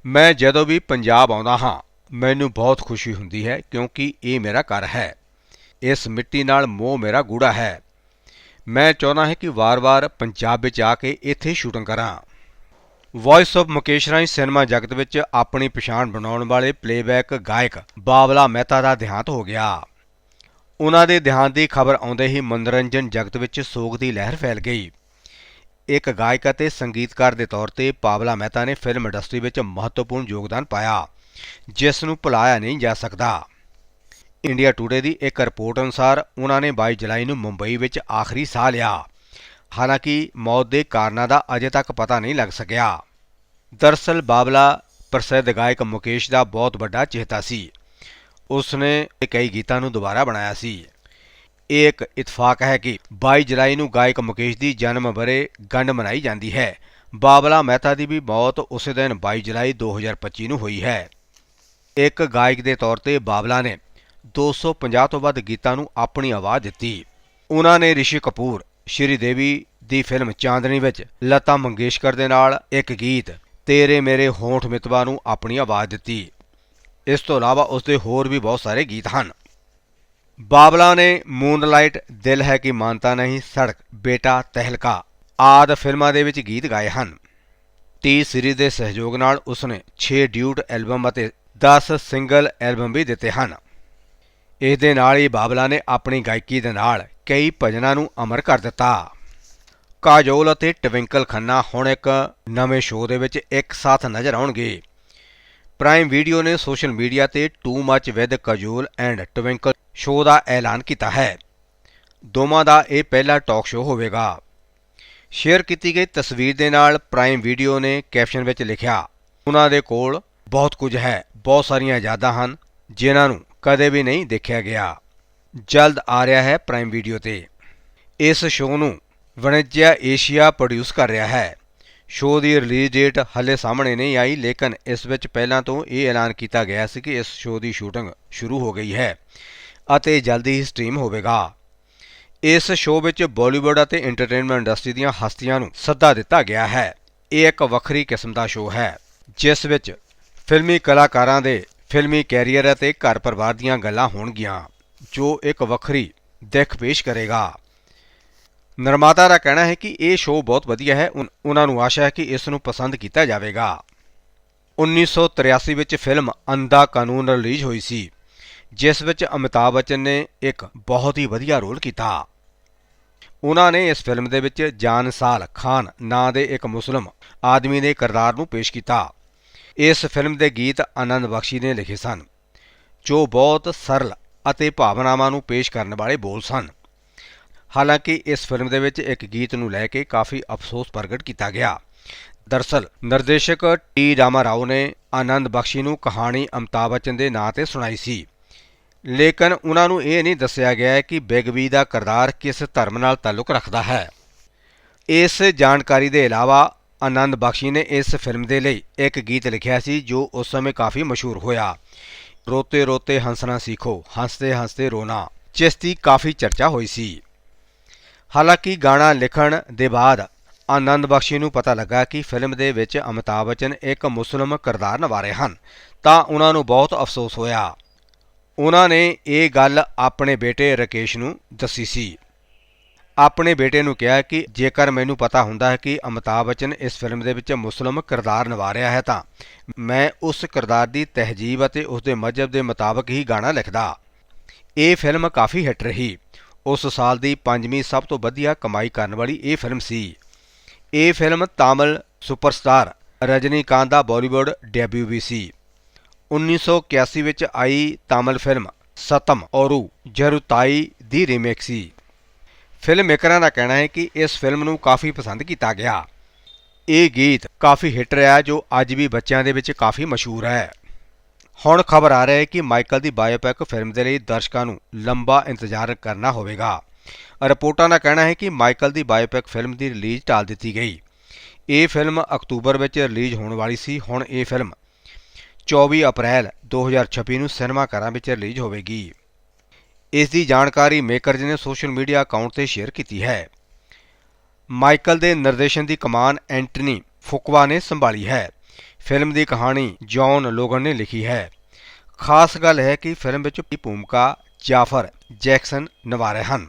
ਮੈਂ ਜਦੋਂ ਵੀ ਪੰਜਾਬ ਆਉਂਦਾ ਹਾਂ ਮੈਨੂੰ ਬਹੁਤ ਖੁਸ਼ੀ ਹੁੰਦੀ ਹੈ ਕਿਉਂਕਿ ਇਹ ਮੇਰਾ ਘਰ ਹੈ। ਇਸ ਮਿੱਟੀ ਨਾਲ ਮੋਹ ਮੇਰਾ ਗੂੜਾ ਹੈ। ਮੈਂ ਚਾਹੁੰਦਾ ਹਾਂ ਕਿ ਵਾਰ-ਵਾਰ ਪੰਜਾਬ ਵਿੱਚ ਆ ਕੇ ਇੱਥੇ ਸ਼ੂਟਿੰਗ ਕਰਾਂ। ਵੌਇਸ ਆਫ ਮੁਕੇਸ਼ ਰਾਹੀਂ ਸਿਨੇਮਾ ਜਗਤ ਵਿੱਚ ਆਪਣੀ ਪਛਾਣ ਬਣਾਉਣ ਵਾਲੇ ਪਲੇਬੈਕ ਗਾਇਕ ਬਾਬਲਾ ਮਹਿਤਾ ਦਾ ਦੇਹਾਂਤ ਹੋ ਗਿਆ। ਉਹਨਾਂ ਦੇ ਦੇਹਾਂਤ ਦੀ ਖਬਰ ਆਉਂਦੇ ਹੀ ਮਨੋਰੰਜਨ ਜਗਤ ਵਿੱਚ ਸੋਗ ਦੀ ਲਹਿਰ ਫੈਲ ਗਈ। ਇੱਕ ਗਾਇਕ ਅਤੇ ਸੰਗੀਤਕਾਰ ਦੇ ਤੌਰ ਤੇ ਪਾਵਲਾ ਮਹਿਤਾ ਨੇ ਫਿਲਮ ਇੰਡਸਟਰੀ ਵਿੱਚ ਮਹੱਤਵਪੂਰਨ ਯੋਗਦਾਨ ਪਾਇਆ। ਜਿਸ ਨੂੰ ਭੁਲਾਇਆ ਨਹੀਂ ਜਾ ਸਕਦਾ। ਇੰਡੀਆ ਟੂਡੇ ਦੀ ਇੱਕ ਰਿਪੋਰਟ ਅਨੁਸਾਰ ਉਹਨਾਂ ਨੇ 22 ਜੁਲਾਈ ਨੂੰ ਮੁੰਬਈ ਵਿੱਚ ਆਖਰੀ ਸਾਹ ਲਿਆ। ਹਾਲਾਂਕਿ ਮੌਤ ਦੇ ਕਾਰਨਾਂ ਦਾ ਅਜੇ ਤੱਕ ਪਤਾ ਨਹੀਂ ਲੱਗ ਸਕਿਆ। ਦਰਸਲ ਬਾਬਲਾ ਪ੍ਰਸਿੱਧ ਗਾਇਕ ਮੁਕੇਸ਼ ਦਾ ਬਹੁਤ ਵੱਡਾ ਚਿਹਤਾ ਸੀ। ਉਸਨੇ ਕਈ ਗੀਤਾਂ ਨੂੰ ਦੁਬਾਰਾ ਬਣਾਇਆ ਸੀ। ਇਹ ਇੱਕ ਇਤਫਾਕ ਹੈ ਕਿ 22 ਜੁਲਾਈ ਨੂੰ ਗਾਇਕ ਮੁਕੇਸ਼ ਦੀ ਜਨਮ ਬਰੇ ਗੰਢ ਮਨਾਈ ਜਾਂਦੀ ਹੈ। ਬਾਬਲਾ ਮਹਿਤਾ ਦੀ ਵੀ ਮੌਤ ਉਸੇ ਦਿਨ 22 ਜੁਲਾਈ 2025 ਨੂੰ ਹੋਈ ਹੈ। ਇੱਕ ਗਾਇਕ ਦੇ ਤੌਰ ਤੇ ਬਾਬਲਾ ਨੇ 250 ਤੋਂ ਵੱਧ ਗੀਤਾਂ ਨੂੰ ਆਪਣੀ ਆਵਾਜ਼ ਦਿੱਤੀ। ਉਹਨਾਂ ਨੇ ਰਿਸ਼ੀ ਕਪੂਰ, ਸ਼੍ਰੀ ਦੇਵੀ ਦੀ ਫਿਲਮ ਚਾਂਦਨੀ ਵਿੱਚ ਲਤਾ ਮੰਗੇਸ਼ਕਰ ਦੇ ਨਾਲ ਇੱਕ ਗੀਤ, ਤੇਰੇ ਮੇਰੇ ਹੋਂਠ ਮਿਤਵਾ ਨੂੰ ਆਪਣੀ ਆਵਾਜ਼ ਦਿੱਤੀ। ਇਸ ਤੋਂ ਇਲਾਵਾ ਉਸਦੇ ਹੋਰ ਵੀ ਬਹੁਤ ਸਾਰੇ ਗੀਤ ਹਨ। ਬਾਬਲਾ ਨੇ ਮੂਨਲਾਈਟ, ਦਿਲ ਹੈ ਕਿ ਮਾਨਤਾ ਨਹੀਂ, ਸੜਕ, ਬੇਟਾ, ਤਹਿਲਕਾ ਆਦ ਫਿਲਮਾਂ ਦੇ ਵਿੱਚ ਗੀਤ ਗਾਏ ਹਨ। ਟੀ ਸੀਰੀਜ਼ ਦੇ ਸਹਿਯੋਗ ਨਾਲ ਉਸਨੇ 6 ਡਿਊਟ ਐਲਬਮ ਅਤੇ 10 ਸਿੰਗਲ ਐਲਬਮ ਵੀ ਦਿੱਤੇ ਹਨ। ਇਸ ਦੇ ਨਾਲ ਹੀ ਬਾਬਲਾ ਨੇ ਆਪਣੀ ਗਾਇਕੀ ਦੇ ਨਾਲ ਕਈ ਭਜਨਾਂ ਨੂੰ ਅਮਰ ਕਰ ਦਿੱਤਾ। ਕਾਜੋਲ ਅਤੇ ਟਵਿੰਕਲ ਖੰਨਾ ਹੁਣ ਇੱਕ ਨਵੇਂ ਸ਼ੋਅ ਦੇ ਵਿੱਚ ਇੱਕ ਸਾਥ ਨਜ਼ਰ ਆਉਣਗੇ। ਪ੍ਰਾਈਮ ਵੀਡੀਓ ਨੇ ਸੋਸ਼ਲ ਮੀਡੀਆ ਤੇ two much with Kajol and Twinkle show ਦਾ ਐਲਾਨ ਕੀਤਾ ਹੈ। ਦੋਵਾਂ ਦਾ ਇਹ ਪਹਿਲਾ ਟਾਕ ਸ਼ੋਅ ਹੋਵੇਗਾ। ਸ਼ੇਅਰ ਕੀਤੀ ਗਈ ਤਸਵੀਰ ਦੇ ਨਾਲ ਪ੍ਰਾਈਮ ਵੀਡੀਓ ਨੇ ਕੈਪਸ਼ਨ ਵਿੱਚ ਲਿਖਿਆ, ਉਹਨਾਂ ਦੇ ਕੋਲ ਬਹੁਤ ਕੁਝ ਹੈ। ਬਹੁਤ ਸਾਰੀਆਂ ਯਾਦਾਂ ਹਨ, ਜਿਨ੍ਹਾਂ ਨੂੰ ਕਦੇ ਵੀ ਨਹੀਂ ਦੇਖਿਆ ਗਿਆ। ਜਲਦ ਆ ਰਿਹਾ ਹੈ ਪ੍ਰਾਈਮ ਵੀਡੀਓ ਤੇ। ਇਸ ਸ਼ੋਅ ਨੂੰ ਵਣਜਿਆ ਏਸ਼ੀਆ ਪ੍ਰੋਡਿਊਸ ਕਰ ਰਿਹਾ ਹੈ। ਸ਼ੋਅ ਦੀ ਰਿਲੀਜ਼ ਡੇਟ ਹਲੇ ਸਾਹਮਣੇ ਨਹੀਂ ਆਈ, ਲੇਕਿਨ ਇਸ ਵਿੱਚ ਪਹਿਲਾਂ ਤੋਂ ਇਹ ਐਲਾਨ ਕੀਤਾ ਗਿਆ ਸੀ ਕਿ ਇਸ ਸ਼ੋਅ ਦੀ ਸ਼ੂਟਿੰਗ ਸ਼ੁਰੂ ਹੋ ਗਈ ਹੈ ਅਤੇ ਜਲਦੀ ਹੀ ਸਟ੍ਰੀਮ ਹੋਵੇਗਾ। ਇਸ ਸ਼ੋਅ ਵਿੱਚ ਬਾਲੀਵੁੱਡ ਅਤੇ ਐਂਟਰਟੇਨਮੈਂਟ ਇੰਡਸਟਰੀ ਦੀਆਂ ਹਸਤੀਆਂ ਨੂੰ ਸੱਦਾ ਦਿੱਤਾ ਗਿਆ ਹੈ। ਇਹ ਇੱਕ ਵੱਖਰੀ ਕਿਸਮ ਦਾ ਸ਼ੋਅ ਹੈ, ਜਿਸ ਵਿੱਚ ਫਿਲਮੀ ਕਲਾਕਾਰਾਂ ਦੇ ਫਿਲਮੀ ਕੈਰੀਅਰ ਅਤੇ ਘਰ ਪਰਿਵਾਰ ਦੀਆਂ ਗੱਲਾਂ ਹੋਣਗੀਆਂ, ਜੋ ਇੱਕ ਵੱਖਰੀ ਦਿੱਖ ਪੇਸ਼ ਕਰੇਗਾ। ਨਿਰਮਾਤਾ ਦਾ ਕਹਿਣਾ ਹੈ ਕਿ ਇਹ ਸ਼ੋਅ ਬਹੁਤ ਵਧੀਆ ਹੈ। ਉਨ- ਉਹਨਾਂ ਨੂੰ ਆਸ਼ਾ ਹੈ ਕਿ ਇਸ ਨੂੰ ਪਸੰਦ ਕੀਤਾ ਜਾਵੇਗਾ। 1983 ਵਿੱਚ ਫਿਲਮ ਅੰਦਾ ਕਾਨੂੰਨ ਰਿਲੀਜ਼ ਹੋਈ ਸੀ, ਜਿਸ ਵਿੱਚ ਅਮਿਤਾਭ ਬੱਚਨ ਨੇ ਇੱਕ ਬਹੁਤ ਹੀ ਵਧੀਆ ਰੋਲ ਕੀਤਾ। ਉਹਨਾਂ ਨੇ ਇਸ ਫਿਲਮ ਦੇ ਵਿੱਚ ਜਾਨਸਾਲ ਖਾਨ ਨਾਂ ਦੇ ਇੱਕ ਮੁਸਲਮ ਆਦਮੀ ਦੇ ਕਿਰਦਾਰ ਨੂੰ ਪੇਸ਼ ਕੀਤਾ। ਇਸ ਫਿਲਮ ਦੇ ਗੀਤ ਆਨੰਦ ਬਖਸ਼ੀ ਨੇ ਲਿਖੇ ਸਨ, ਜੋ ਬਹੁਤ ਸਰਲ ਅਤੇ ਭਾਵਨਾਵਾਂ ਨੂੰ ਪੇਸ਼ ਕਰਨ ਵਾਲੇ ਬੋਲ ਸਨ। ਹਾਲਾਂਕਿ ਇਸ ਫਿਲਮ ਦੇ ਵਿੱਚ ਇੱਕ ਗੀਤ ਨੂੰ ਲੈ ਕੇ ਕਾਫੀ ਅਫਸੋਸ ਪ੍ਰਗਟ ਕੀਤਾ ਗਿਆ। ਦਰਸਲ, ਨਿਰਦੇਸ਼ਕ ਟੀ. ਰਾਮਾ ਰਾਓ ਨੇ ਆਨੰਦ ਬਖਸ਼ੀ ਨੂੰ ਕਹਾਣੀ ਅਮਿਤਾਭ ਬੱਚਨ ਦੇ ਨਾਂ ਤੇ ਸੁਣਾਈ ਸੀ। ਲੇਕਿਨ ਉਹਨਾਂ ਨੂੰ ਇਹ ਨਹੀਂ ਦੱਸਿਆ ਗਿਆ ਕਿ ਬਿਗ ਬੀ ਦਾ ਕਿਰਦਾਰ ਕਿਸ ਧਰਮ ਨਾਲ ਤਾਲੁਕ ਰੱਖਦਾ ਹੈ। ਇਸ ਜਾਣਕਾਰੀ ਦੇ ਇਲਾਵਾ ਆਨੰਦ ਬਖਸ਼ੀ ਨੇ ਇਸ ਫਿਲਮ ਦੇ ਲਈ ਇੱਕ ਗੀਤ ਲਿਖਿਆ ਸੀ, ਜੋ ਉਸ ਸਮੇਂ ਕਾਫੀ ਮਸ਼ਹੂਰ ਹੋਇਆ। ਰੋਤੇ ਰੋਤੇ ਹੰਸਣਾ ਸਿੱਖੋ, ਹੱਸਦੇ ਹੱਸਦੇ ਰੋਣਾ। ਜਿਸ ਦੀ ਕਾਫੀ ਚਰਚਾ ਹੋਈ ਸੀ। ਹਾਲਾਂਕਿ ਗਾਣਾ ਲਿਖਣ ਦੇ ਬਾਅਦ ਆਨੰਦ ਬਖਸ਼ੀ ਨੂੰ ਪਤਾ ਲੱਗਾ ਕਿ ਫਿਲਮ ਦੇ ਵਿੱਚ ਅਮਿਤਾਭ ਬੱਚਨ ਇੱਕ ਮੁਸਲਮ ਕਿਰਦਾਰ ਨਿਭਾ ਰਹੇ ਹਨ, ਤਾਂ ਉਹਨਾਂ ਨੂੰ ਬਹੁਤ ਅਫਸੋਸ ਹੋਇਆ। ਉਹਨਾਂ ਨੇ ਇਹ ਗੱਲ ਆਪਣੇ ਬੇਟੇ ਰਕੇਸ਼ ਨੂੰ ਦੱਸੀ ਸੀ। ਆਪਣੇ ਬੇਟੇ ਨੂੰ ਕਿਹਾ ਕਿ ਜੇਕਰ ਮੈਨੂੰ ਪਤਾ ਹੁੰਦਾ ਹੈ ਕਿ ਅਮਿਤਾਭ ਬੱਚਨ ਇਸ ਫਿਲਮ ਦੇ ਵਿੱਚ ਮੁਸਲਮ ਕਿਰਦਾਰ ਨਿਭਾ ਰਿਹਾ ਹੈ ਤਾਂ ਮੈਂ ਉਸ ਕਿਰਦਾਰ ਦੀ ਤਹਿਜੀਬ ਅਤੇ ਉਸ ਦੇ ਮਜ਼ਹਬ ਦੇ ਮੁਤਾਬਕ ਹੀ ਗਾਣਾ ਲਿਖਦਾ। ਇਹ ਫਿਲਮ ਕਾਫੀ ਹਿੱਟ ਰਹੀ। ਉਸ ਸਾਲ ਦੀ ਪੰਜਵੀਂ ਸਭ ਤੋਂ ਵਧੀਆ ਕਮਾਈ ਕਰਨ ਵਾਲੀ ਇਹ ਫਿਲਮ ਸੀ। ਇਹ ਫਿਲਮ ਤਾਮਿਲ ਸੁਪਰਸਟਾਰ ਰਜਨੀਕਾਂਤ ਦਾ ਬਾਲੀਵੁੱਡ ਡੈਬਿਊ ਵੀ ਸੀ। 1981 ਵਿੱਚ ਆਈ ਤਾਮਿਲ ਫਿਲਮ ਸਤਮ ਔਰੂ ਜਰੂਤਾਈ ਦੀ ਰੀਮੇਕ ਸੀ। ਫਿਲਮ ਮੇਕਰਾਂ ਦਾ ਕਹਿਣਾ ਹੈ ਕਿ ਇਸ ਫਿਲਮ ਨੂੰ ਕਾਫੀ ਪਸੰਦ ਕੀਤਾ ਗਿਆ। ਇਹ ਗੀਤ ਕਾਫੀ ਹਿੱਟ ਰਿਹਾ ਜੋ ਅੱਜ ਵੀ ਬੱਚਿਆਂ ਦੇ ਵਿੱਚ ਕਾਫੀ ਮਸ਼ਹੂਰ ਹੈ। ਹੁਣ ਖਬਰ ਆ ਰਹੀ ਹੈ ਕਿ ਮਾਈਕਲ ਦੀ ਬਾਇਓਪਿਕ ਫਿਲਮ ਦੇ ਲਈ ਦਰਸ਼ਕਾਂ ਨੂੰ ਲੰਬਾ ਇੰਤਜ਼ਾਰ ਕਰਨਾ ਹੋਵੇਗਾ। ਰਿਪੋਰਟਾਂ ਦਾ ਕਹਿਣਾ ਹੈ ਕਿ ਮਾਈਕਲ ਦੀ ਬਾਇਓਪਿਕ ਫਿਲਮ ਦੀ ਰਿਲੀਜ਼ ਟਾਲ ਦਿੱਤੀ ਗਈ। ਇਹ ਫਿਲਮ ਅਕਤੂਬਰ ਵਿੱਚ ਰਿਲੀਜ਼ ਹੋਣ ਵਾਲੀ ਸੀ। ਹੁਣ ਇਹ ਫਿਲਮ 24 ਅਪ੍ਰੈਲ 2026 ਨੂੰ ਸਿਨੇਮਾ ਘਰਾਂ ਵਿੱਚ ਰਿਲੀਜ਼ ਹੋਵੇਗੀ। ਇਸ ਦੀ ਜਾਣਕਾਰੀ ਮੇਕਰਜ਼ ਨੇ ਸੋਸ਼ਲ ਮੀਡੀਆ ਅਕਾਊਂਟ ਤੇ ਸ਼ੇਅਰ ਕੀਤੀ ਹੈ। ਮਾਈਕਲ ਦੇ ਨਿਰਦੇਸ਼ਨ ਦੀ ਕਮਾਨ ਐਂਟਨੀ ਫੁਕਵਾ ਨੇ ਸੰਭਾਲੀ ਹੈ। ਫਿਲਮ ਦੀ ਕਹਾਣੀ ਜੌਨ ਲੋਗਨ ਨੇ ਲਿਖੀ ਹੈ। ਖਾਸ ਗੱਲ ਹੈ ਕਿ ਫਿਲਮ ਵਿੱਚ ਭੂਮਿਕਾ, ਜਾਫਰ, ਜੈਕਸਨ ਨਿਭਾ ਰਹੇ ਹਨ।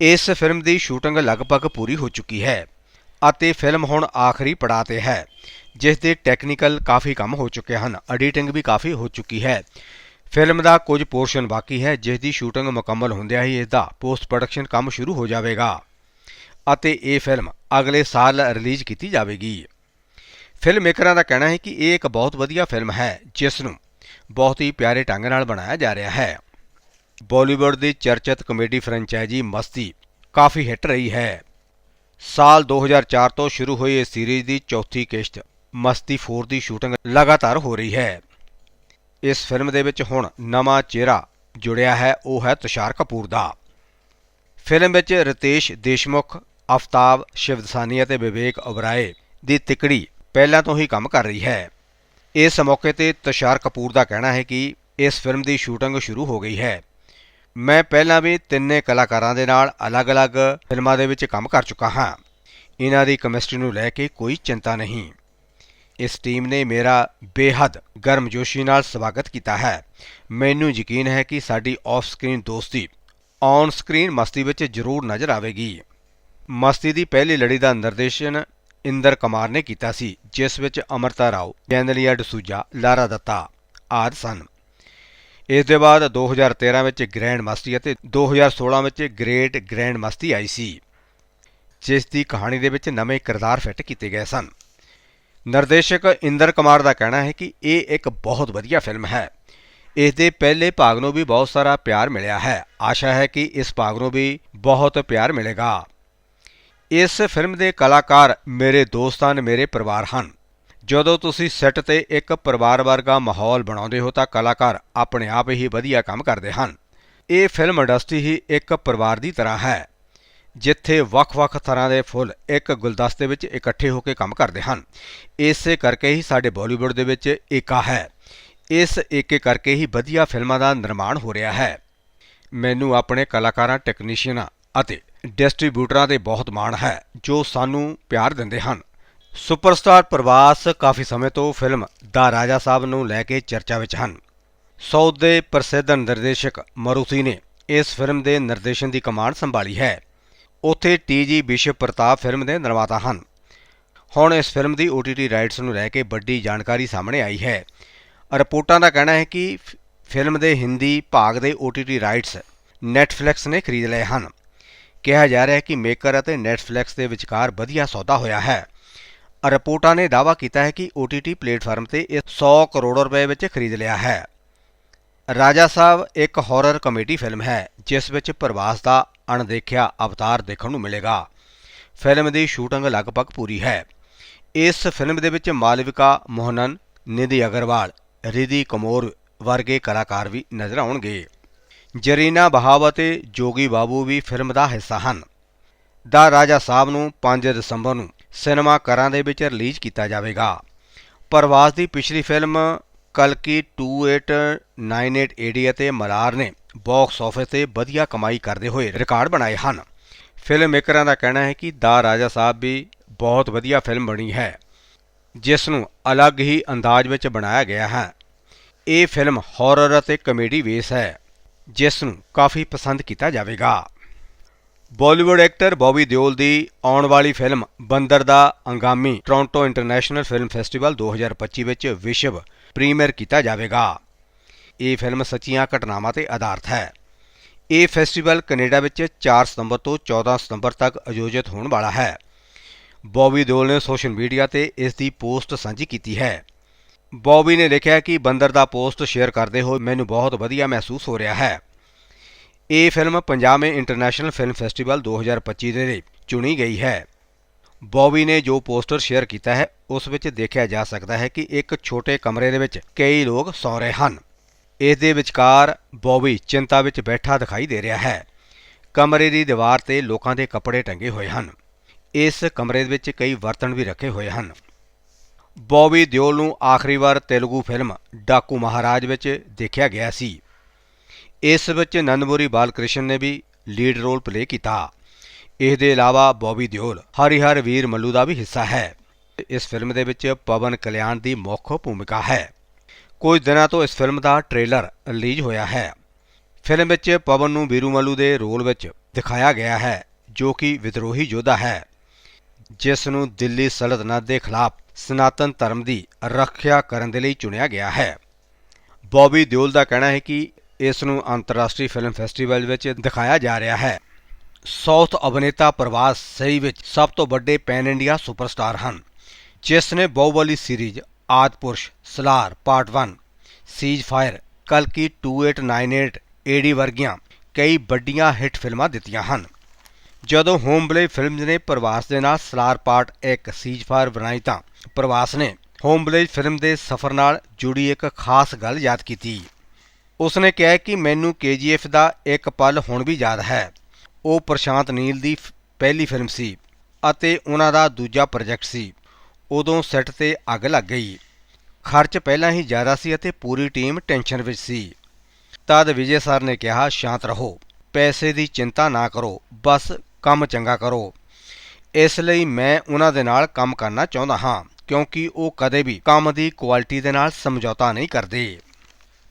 ਇਸ ਫਿਲਮ ਦੀ ਸ਼ੂਟਿੰਗ ਲਗਭਗ ਪੂਰੀ ਹੋ ਚੁੱਕੀ ਹੈ ਅਤੇ ਫਿਲਮ ਹੁਣ ਆਖਰੀ ਪੜਾਅ ਤੇ ਹੈ, ਜਿਸ ਦੇ ਟੈਕਨੀਕਲ ਕਾਫੀ ਕੰਮ ਹੋ ਚੁੱਕੇ ਹਨ। ਐਡੀਟਿੰਗ ਵੀ ਕਾਫੀ ਹੋ ਚੁੱਕੀ ਹੈ। ਫਿਲਮ ਦਾ ਕੁਝ ਪੋਰਸ਼ਨ ਬਾਕੀ ਹੈ, ਜਿਸ ਦੀ ਸ਼ੂਟਿੰਗ ਮੁਕੰਮਲ ਹੁੰਦਿਆਂ ਹੀ ਇਸ ਦਾ ਪੋਸਟ ਪ੍ਰੋਡਕਸ਼ਨ ਕੰਮ ਸ਼ੁਰੂ ਹੋ ਜਾਵੇਗਾ। ਅਤੇ ਇਹ ਫਿਲਮ ਅਗਲੇ ਸਾਲ ਰਿਲੀਜ਼ ਕੀਤੀ ਜਾਵੇਗੀ। ਫਿਲਮ ਮੇਕਰਾਂ ਦਾ ਕਹਿਣਾ ਹੈ ਕਿ ਇਹ ਇੱਕ ਬਹੁਤ ਵਧੀਆ ਫਿਲਮ ਹੈ, ਜਿਸ ਨੂੰ ਬਹੁਤ ਹੀ ਪਿਆਰੇ ਢੰਗ ਨਾਲ ਬਣਾਇਆ ਜਾ ਰਿਹਾ ਹੈ। ਬਾਲੀਵੁੱਡ ਦੀ ਚਰਚਿਤ ਕਮੇਡੀ ਫਰੈਂਚਾਈਜ਼ੀ ਮਸਤੀ ਕਾਫੀ ਹਿੱਟ ਰਹੀ ਹੈ। ਸਾਲ 2004 ਤੋਂ ਸ਼ੁਰੂ ਹੋਈ ਇਸ ਸੀਰੀਜ਼ ਦੀ ਚੌਥੀ ਕਿਸ਼ਤ ਮਸਤੀ 4 ਦੀ ਸ਼ੂਟਿੰਗ ਲਗਾਤਾਰ ਹੋ ਰਹੀ ਹੈ। ਇਸ ਫਿਲਮ ਦੇ ਵਿੱਚ ਹੁਣ ਨਵਾਂ ਚਿਹਰਾ ਜੁੜਿਆ ਹੈ, ਉਹ ਹੈ ਤੁਸ਼ਾਰ ਕਪੂਰ ਦਾ। ਫਿਲਮ ਵਿੱਚ ਰਤੇਸ਼ ਦੇਸ਼ਮੁਖ, ਅਫਤਾਬ ਸ਼ਿਵਦਸਾਨੀ ਅਤੇ ਵਿਵੇਕ ਓਬਰਾਏ ਦੀ ਤਿਕੜੀ ਪਹਿਲਾਂ ਤੋਂ ਹੀ ਕੰਮ ਕਰ ਰਹੀ ਹੈ। ਇਸ ਮੌਕੇ ਤੇ ਤੁਸ਼ਾਰ ਕਪੂਰ ਦਾ ਕਹਿਣਾ ਹੈ ਕਿ ਇਸ ਫਿਲਮ ਦੀ ਸ਼ੂਟਿੰਗ ਸ਼ੁਰੂ ਹੋ ਗਈ ਹੈ। ਮੈਂ ਪਹਿਲਾਂ ਵੀ ਤਿੰਨੇ ਕਲਾਕਾਰਾਂ ਦੇ ਨਾਲ ਅਲੱਗ-ਅਲੱਗ ਫਿਲਮਾਂ ਦੇ ਵਿੱਚ ਕੰਮ ਕਰ ਚੁੱਕਾ ਹਾਂ। ਇਹਨਾਂ ਦੀ ਕੈਮਿਸਟਰੀ ਨੂੰ ਲੈ ਕੇ ਕੋਈ ਚਿੰਤਾ ਨਹੀਂ। ਇਸ ਟੀਮ ਨੇ ਮੇਰਾ ਬੇਹੱਦ ਗਰਮਜੋਸ਼ੀ ਨਾਲ ਸਵਾਗਤ ਕੀਤਾ ਹੈ। ਮੈਨੂੰ ਯਕੀਨ ਹੈ ਕਿ ਸਾਡੀ ਆਫ ਸਕਰੀਨ ਦੋਸਤੀ ਔਨ ਸਕਰੀਨ ਮਸਤੀ ਵਿੱਚ ਜ਼ਰੂਰ ਨਜ਼ਰ ਆਵੇਗੀ। ਮਸਤੀ ਦੀ ਪਹਿਲੀ ਲੜੀ ਦਾ ਨਿਰਦੇਸ਼ਨ ਇੰਦਰ ਕੁਮਾਰ ਨੇ ਕੀਤਾ ਸੀ, ਜਿਸ ਵਿੱਚ ਅਮਰਤਾ ਰਾਓ ਜੈਨਲੀਆ ਡਸੂਜਾ, ਲਾਰਾ ਦੱਤਾ ਆਦਿ ਸਨ। ਇਸ ਦੇ ਬਾਅਦ 2013 ਵਿੱਚ ਗ੍ਰੈਂਡ ਮਸਤੀ ਅਤੇ 2016 ਵਿੱਚ ਗ੍ਰੇਟ ਗ੍ਰੈਂਡ ਮਸਤੀ ਆਈ ਸੀ, ਜਿਸ ਦੀ ਕਹਾਣੀ ਦੇ ਵਿੱਚ ਨਵੇਂ ਕਿਰਦਾਰ ਫਿੱਟ ਕੀਤੇ ਗਏ ਸਨ। ਨਿਰਦੇਸ਼ਕ ਇੰਦਰ ਕੁਮਾਰ ਦਾ ਕਹਿਣਾ ਹੈ ਕਿ ਇਹ ਇੱਕ ਬਹੁਤ ਵਧੀਆ ਫਿਲਮ ਹੈ। ਇਸ ਦੇ ਪਹਿਲੇ ਭਾਗ ਨੂੰ ਵੀ ਬਹੁਤ ਸਾਰਾ ਪਿਆਰ ਮਿਲਿਆ ਹੈ। ਆਸ਼ਾ ਹੈ ਕਿ ਇਸ ਭਾਗ ਨੂੰ ਵੀ ਬਹੁਤ ਪਿਆਰ ਮਿਲੇਗਾ। ਇਸ ਫਿਲਮ ਦੇ ਕਲਾਕਾਰ ਮੇਰੇ ਦੋਸਤਾਂ ਨੇ ਮੇਰੇ ਪਰਿਵਾਰ ਹਨ। ਜਦੋਂ ਤੁਸੀਂ ਸੈੱਟ ਤੇ ਇੱਕ ਪਰਿਵਾਰ ਵਰਗਾ ਮਾਹੌਲ ਬਣਾਉਂਦੇ ਹੋ ਤਾਂ ਕਲਾਕਾਰ ਆਪਣੇ ਆਪ ਹੀ ਵਧੀਆ ਕੰਮ ਕਰਦੇ ਹਨ। ਇਹ ਫਿਲਮ ਇੰਡਸਟਰੀ ਹੀ ਇੱਕ ਪਰਿਵਾਰ ਦੀ ਤਰ੍ਹਾਂ ਹੈ। ਜਿੱਥੇ ਵੱਖ-ਵੱਖ ਤਰ੍ਹਾਂ ਦੇ ਫੁੱਲ ਇੱਕ ਗੁਲਦਸਤੇ ਵਿੱਚ ਇਕੱਠੇ ਹੋ ਕੇ ਕੰਮ ਕਰਦੇ ਹਨ। ਇਸੇ ਕਰਕੇ ਹੀ ਸਾਡੇ ਬਾਲੀਵੁੱਡ ਦੇ ਵਿੱਚ ਏਕਾ ਹੈ। ਇਸ ਏਕੇ ਕਰਕੇ ਹੀ ਵਧੀਆ ਫਿਲਮਾਂ ਦਾ ਨਿਰਮਾਣ ਹੋ ਰਿਹਾ ਹੈ। ਮੈਨੂੰ ਆਪਣੇ ਕਲਾਕਾਰਾਂ, ਟੈਕਨੀਸ਼ੀਅਨਾਂ ਅਤੇ ਡਿਸਟ੍ਰੀਬਿਊਟਰਾਂ ਤੇ ਬਹੁਤ ਮਾਣ ਹੈ, ਜੋ ਸਾਨੂੰ ਪਿਆਰ ਦਿੰਦੇ ਹਨ। ਸੁਪਰਸਟਾਰ ਪ੍ਰਵਾਸ ਕਾਫੀ ਸਮੇਂ ਤੋਂ ਫਿਲਮ ਦਾ ਰਾਜਾ ਸਾਹਿਬ ਨੂੰ ਲੈ ਕੇ ਚਰਚਾ ਵਿੱਚ ਹਨ। ਸਾਊਥ ਦੇ ਪ੍ਰਸਿੱਧ ਨਿਰਦੇਸ਼ਕ ਮਰੂਸੀ ਨੇ ਇਸ ਫਿਲਮ ਦੇ ਨਿਰਦੇਸ਼ਨ ਦੀ ਕਮਾਂਡ ਸੰਭਾਲੀ ਹੈ। ਉੱਥੇ ਟੀਜੀ ਵਿਸ਼ਵ ਪ੍ਰਤਾਪ ਫਿਲਮ ਦੇ ਨਿਰਮਾਤਾ ਹਨ। ਹੁਣ ਇਸ ਫਿਲਮ ਦੀ OTT ਰਾਈਟਸ ਨੂੰ ਲੈ ਕੇ ਵੱਡੀ ਜਾਣਕਾਰੀ ਸਾਹਮਣੇ ਆਈ ਹੈ। ਰਿਪੋਰਟਾਂ ਦਾ ਕਹਿਣਾ ਹੈ ਕਿ ਫਿਲਮ ਦੇ ਹਿੰਦੀ ਭਾਗ ਦੇ OTT ਰਾਈਟਸ Netflix ਨੇ ਖਰੀਦ ਲਏ ਹਨ। ਕਿਹਾ ਜਾ ਰਿਹਾ ਹੈ ਕਿ ਮੇਕਰ ਅਤੇ Netflix ਦੇ ਵਿਚਕਾਰ ਵਧੀਆ ਸੌਦਾ ਹੋਇਆ ਹੈ। ਰਿਪੋਰਟਾਂ ਨੇ ਦਾਅਵਾ ਕੀਤਾ ਹੈ ਕਿ OTT ਪਲੇਟਫਾਰਮ ਤੇ ਇਹ 100 ਕਰੋੜ ਰੁਪਏ ਵਿੱਚ ਖਰੀਦ ਲਿਆ ਹੈ। ਰਾਜਾ ਸਾਹਿਬ ਇੱਕ ਹਾਰਰ ਕਮੇਡੀ ਫਿਲਮ ਹੈ, ਜਿਸ ਵਿੱਚ ਪ੍ਰਵਾਸ ਦਾ ਅਣਦੇਖਿਆ ਅਵਤਾਰ ਦੇਖਣ ਨੂੰ ਮਿਲੇਗਾ। ਫਿਲਮ ਦੀ ਸ਼ੂਟਿੰਗ ਲਗਭਗ ਪੂਰੀ ਹੈ। ਇਸ ਫਿਲਮ ਦੇ ਵਿੱਚ ਮਾਲਵਿਕਾ ਮੋਹਨਨ, ਨਿਧੀ ਅਗਰਵਾਲ, ਰਿਧੀ ਕਮੋਰ ਵਰਗੇ ਕਲਾਕਾਰ ਵੀ ਨਜ਼ਰ ਆਉਣਗੇ। ਜਰੀਨਾ ਬਹਾਵ ਅਤੇ ਜੋਗੀ ਬਾਬੂ ਵੀ ਫਿਲਮ ਦਾ ਹਿੱਸਾ ਹਨ। ਦਾ ਰਾਜਾ ਸਾਹਿਬ ਨੂੰ 5 ਦਸੰਬਰ ਨੂੰ ਸਿਨੇਮਾ ਘਰਾਂ ਦੇ ਵਿੱਚ ਰਿਲੀਜ਼ ਕੀਤਾ ਜਾਵੇਗਾ। ਪ੍ਰਵਾਸ ਦੀ ਪਿਛਲੀ ਫਿਲਮ ਕਲਕੀ 2898 ਏਡੀ ਅਤੇ ਮਲਾਰ ਨੇ ਬਾਕਸ ਆਫਿਸ ਤੇ ਵਧੀਆ ਕਮਾਈ ਕਰਦੇ ਹੋਏ ਰਿਕਾਰਡ ਬਣਾਏ ਹਨ। ਫਿਲਮ ਮੇਕਰਾਂ ਦਾ ਕਹਿਣਾ ਹੈ ਕਿ ਦਾ ਰਾਜਾ ਸਾਹਿਬ ਵੀ ਬਹੁਤ ਵਧੀਆ ਫਿਲਮ ਬਣੀ ਹੈ ਜਿਸ ਨੂੰ ਅਲੱਗ ਹੀ ਅੰਦਾਜ਼ ਵਿੱਚ ਬਣਾਇਆ ਗਿਆ ਹੈ। ਇਹ ਫਿਲਮ ਹਾਰਰ ਅਤੇ ਕਮੇਡੀ ਵੇਸ ਹੈ ਜਿਸ ਨੂੰ ਕਾਫੀ ਪਸੰਦ ਕੀਤਾ ਜਾਵੇਗਾ। ਬਾਲੀਵੁੱਡ ਐਕਟਰ ਬੌਬੀ ਦਿਓਲ ਦੀ ਆਉਣ ਵਾਲੀ ਫਿਲਮ ਬੰਦਰ ਦਾ ਅੰਗਾਮੀ ਟੋਰਾਂਟੋ ਇੰਟਰਨੈਸ਼ਨਲ ਫਿਲਮ ਫੈਸਟੀਵਲ 2025 ਵਿੱਚ ਵਿਸ਼ਵ ਪ੍ਰੀਮੀਅਰ ਕੀਤਾ ਜਾਵੇਗਾ। ਇਹ ਫਿਲਮ ਸੱਚੀਆਂ ਘਟਨਾਵਾਂ ਤੇ ਆਧਾਰਿਤ ਹੈ। ਇਹ ਫੈਸਟੀਵਲ ਕੈਨੇਡਾ ਵਿੱਚ 4 ਸਤੰਬਰ ਤੋਂ 14 ਸਤੰਬਰ ਤੱਕ ਆਯੋਜਿਤ ਹੋਣ ਵਾਲਾ ਹੈ। ਬੌਬੀ ਦਿਓਲ ਨੇ ਸੋਸ਼ਲ ਮੀਡੀਆ ਤੇ ਇਸ ਦੀ ਪੋਸਟ ਸਾਂਝੀ ਕੀਤੀ ਹੈ। ਬੌਬੀ ਨੇ ਲਿਖਿਆ ਕਿ ਬੰਦਰ ਦਾ ਪੋਸਟ ਸ਼ੇਅਰ ਕਰਦੇ ਹੋਏ ਮੈਨੂੰ ਬਹੁਤ ਵਧੀਆ ਮਹਿਸੂਸ ਹੋ ਰਿਹਾ ਹੈ। ਇਹ ਫਿਲਮ 50ਵੇਂ ਇੰਟਰਨੈਸ਼ਨਲ ਫਿਲਮ ਫੈਸਟੀਵਲ 2025 ਦੇ ਲਈ ਚੁਣੀ ਗਈ ਹੈ। ਬੌਬੀ ਨੇ ਜੋ ਪੋਸਟਰ ਸ਼ੇਅਰ ਕੀਤਾ ਹੈ, ਉਸ ਵਿੱਚ ਦੇਖਿਆ ਜਾ ਸਕਦਾ ਹੈ ਕਿ ਇੱਕ ਛੋਟੇ ਕਮਰੇ ਦੇ ਵਿੱਚ ਕਈ ਲੋਕ ਸੌ ਰਹੇ ਹਨ। ਇਸ ਦੇ ਵਿਚਕਾਰ ਬੌਬੀ ਚਿੰਤਾ ਵਿੱਚ ਬੈਠਾ ਦਿਖਾਈ ਦੇ ਰਿਹਾ ਹੈ। ਕਮਰੇ ਦੀ ਦੀਵਾਰ ਤੇ ਲੋਕਾਂ ਦੇ ਕੱਪੜੇ ਟੰਗੇ ਹੋਏ ਹਨ। ਇਸ ਕਮਰੇ ਵਿੱਚ ਕਈ ਬਰਤਨ ਵੀ ਰੱਖੇ ਹੋਏ ਹਨ। ਬੌਬੀ ਦਿਓਲ ਨੂੰ ਆਖਰੀ ਵਾਰ ਤੇਲਗੂ ਫਿਲਮ ਡਾਕੂ ਮਹਾਰਾਜ ਵਿੱਚ ਦੇਖਿਆ ਗਿਆ ਸੀ। ਇਸ ਵਿੱਚ ਨੰਦਮੁਰੀ ਬਾਲਕ੍ਰਿਸ਼ਨ ਨੇ ਵੀ ਲੀਡ ਰੋਲ ਪਲੇ ਕੀਤਾ। ਇਸ ਦੇ ਇਲਾਵਾ ਬੌਬੀ ਦਿਓਲ ਹਰੀਹਰ ਵੀਰ ਮੱਲੂ ਦਾ ਵੀ ਹਿੱਸਾ ਹੈ। ਇਸ ਫਿਲਮ ਦੇ ਵਿੱਚ ਪਵਨ ਕਲਿਆਣ ਦੀ ਮੁੱਖ ਭੂਮਿਕਾ ਹੈ। ਕੁਝ ਦਿਨਾਂ ਤੋਂ ਇਸ ਫਿਲਮ ਦਾ ਟ੍ਰੇਲਰ ਰਿਲੀਜ਼ ਹੋਇਆ ਹੈ। ਫਿਲਮ ਵਿੱਚ ਪਵਨ ਨੂੰ ਵੀਰੂ ਦੇ ਰੋਲ ਵਿੱਚ ਦਿਖਾਇਆ ਗਿਆ ਹੈ, ਜੋ ਕਿ ਵਿਦਰੋਹੀ ਯੋਧਾ ਹੈ, ਜਿਸ ਨੂੰ ਦਿੱਲੀ ਸਲਤਨਤ ਦੇ ਖਿਲਾਫ ਸਨਾਤਨ ਧਰਮ ਦੀ ਰੱਖਿਆ ਕਰਨ ਦੇ ਲਈ ਚੁਣਿਆ ਗਿਆ ਹੈ। ਬੌਬੀ ਦਿਓਲ ਦਾ ਕਹਿਣਾ ਹੈ ਕਿ ਇਸ ਨੂੰ ਅੰਤਰਰਾਸ਼ਟਰੀ ਫਿਲਮ ਫੈਸਟੀਵਲ ਵਿੱਚ ਦਿਖਾਇਆ ਜਾ ਰਿਹਾ ਹੈ। ਸਾਊਥ ਅਭਿਨੇਤਾ ਪ੍ਰਵਾਸ ਸਹੀ ਵਿੱਚ ਸਭ ਤੋਂ ਵੱਡੇ ਪੈਨ ਇੰਡੀਆ ਸੁਪਰਸਟਾਰ ਹਨ, ਜਿਸ ਨੇ Baahubali series Adipurush, Salaar, part 1 ceasefire ਕਲਕੀ 2898 AD ਵਰਗੀਆਂ ਕਈ ਵੱਡੀਆਂ ਹਿੱਟ ਫਿਲਮਾਂ ਦਿੱਤੀਆਂ ਹਨ। ਜਦੋਂ ਹੋਮਬਲੇ ਫਿਲਮਜ਼ ਨੇ ਪ੍ਰਵਾਸ ਦੇ ਨਾਲ ਸਲਾਰ ਪਾਰਟ 1 ਸੀਜ ਫਾਇਰ ਬਣਾਈ ਤਾਂ ਪ੍ਰਵਾਸ ਨੇ ਹੋਮਬਲੇ ਫਿਲਮ ਦੇ ਸਫ਼ਰ ਨਾਲ ਜੁੜੀ ਇੱਕ ਖਾਸ ਗੱਲ ਯਾਦ ਕੀਤੀ। ਉਸਨੇ ਕਿਹਾ ਕਿ ਮੈਨੂੰ KGF ਦਾ ਇੱਕ ਪਲ ਹੁਣ ਵੀ ਯਾਦ ਹੈ। ਉਹ ਪ੍ਰਸ਼ਾਂਤ ਨੀਲ ਦੀ ਪਹਿਲੀ ਫਿਲਮ ਸੀ ਅਤੇ ਉਹਨਾਂ ਦਾ ਦੂਜਾ ਪ੍ਰੋਜੈਕਟ ਸੀ। ਉਦੋਂ ਸੈੱਟ ਤੇ ਅੱਗ ਲੱਗ ਗਈ। ਖਰਚ ਪਹਿਲਾਂ ਹੀ ਜ਼ਿਆਦਾ ਸੀ ਅਤੇ ਪੂਰੀ ਟੀਮ ਟੈਨਸ਼ਨ ਵਿੱਚ ਸੀ। ਤਦ ਵਿਜੇ ਸਰ ਨੇ ਕਿਹਾ, ਸ਼ਾਂਤ ਰਹੋ, ਪੈਸੇ ਦੀ ਚਿੰਤਾ ਨਾ ਕਰੋ, ਬਸ ਕੰਮ ਚੰਗਾ ਕਰੋ। ਇਸ ਲਈ ਮੈਂ ਉਹਨਾਂ ਦੇ ਨਾਲ ਕੰਮ ਕਰਨਾ ਚਾਹੁੰਦਾ ਹਾਂ, ਕਿਉਂਕਿ ਉਹ ਕਦੇ ਵੀ ਕੰਮ ਦੀ ਕੁਆਲਿਟੀ ਦੇ ਨਾਲ ਸਮਝੌਤਾ ਨਹੀਂ ਕਰਦੇ।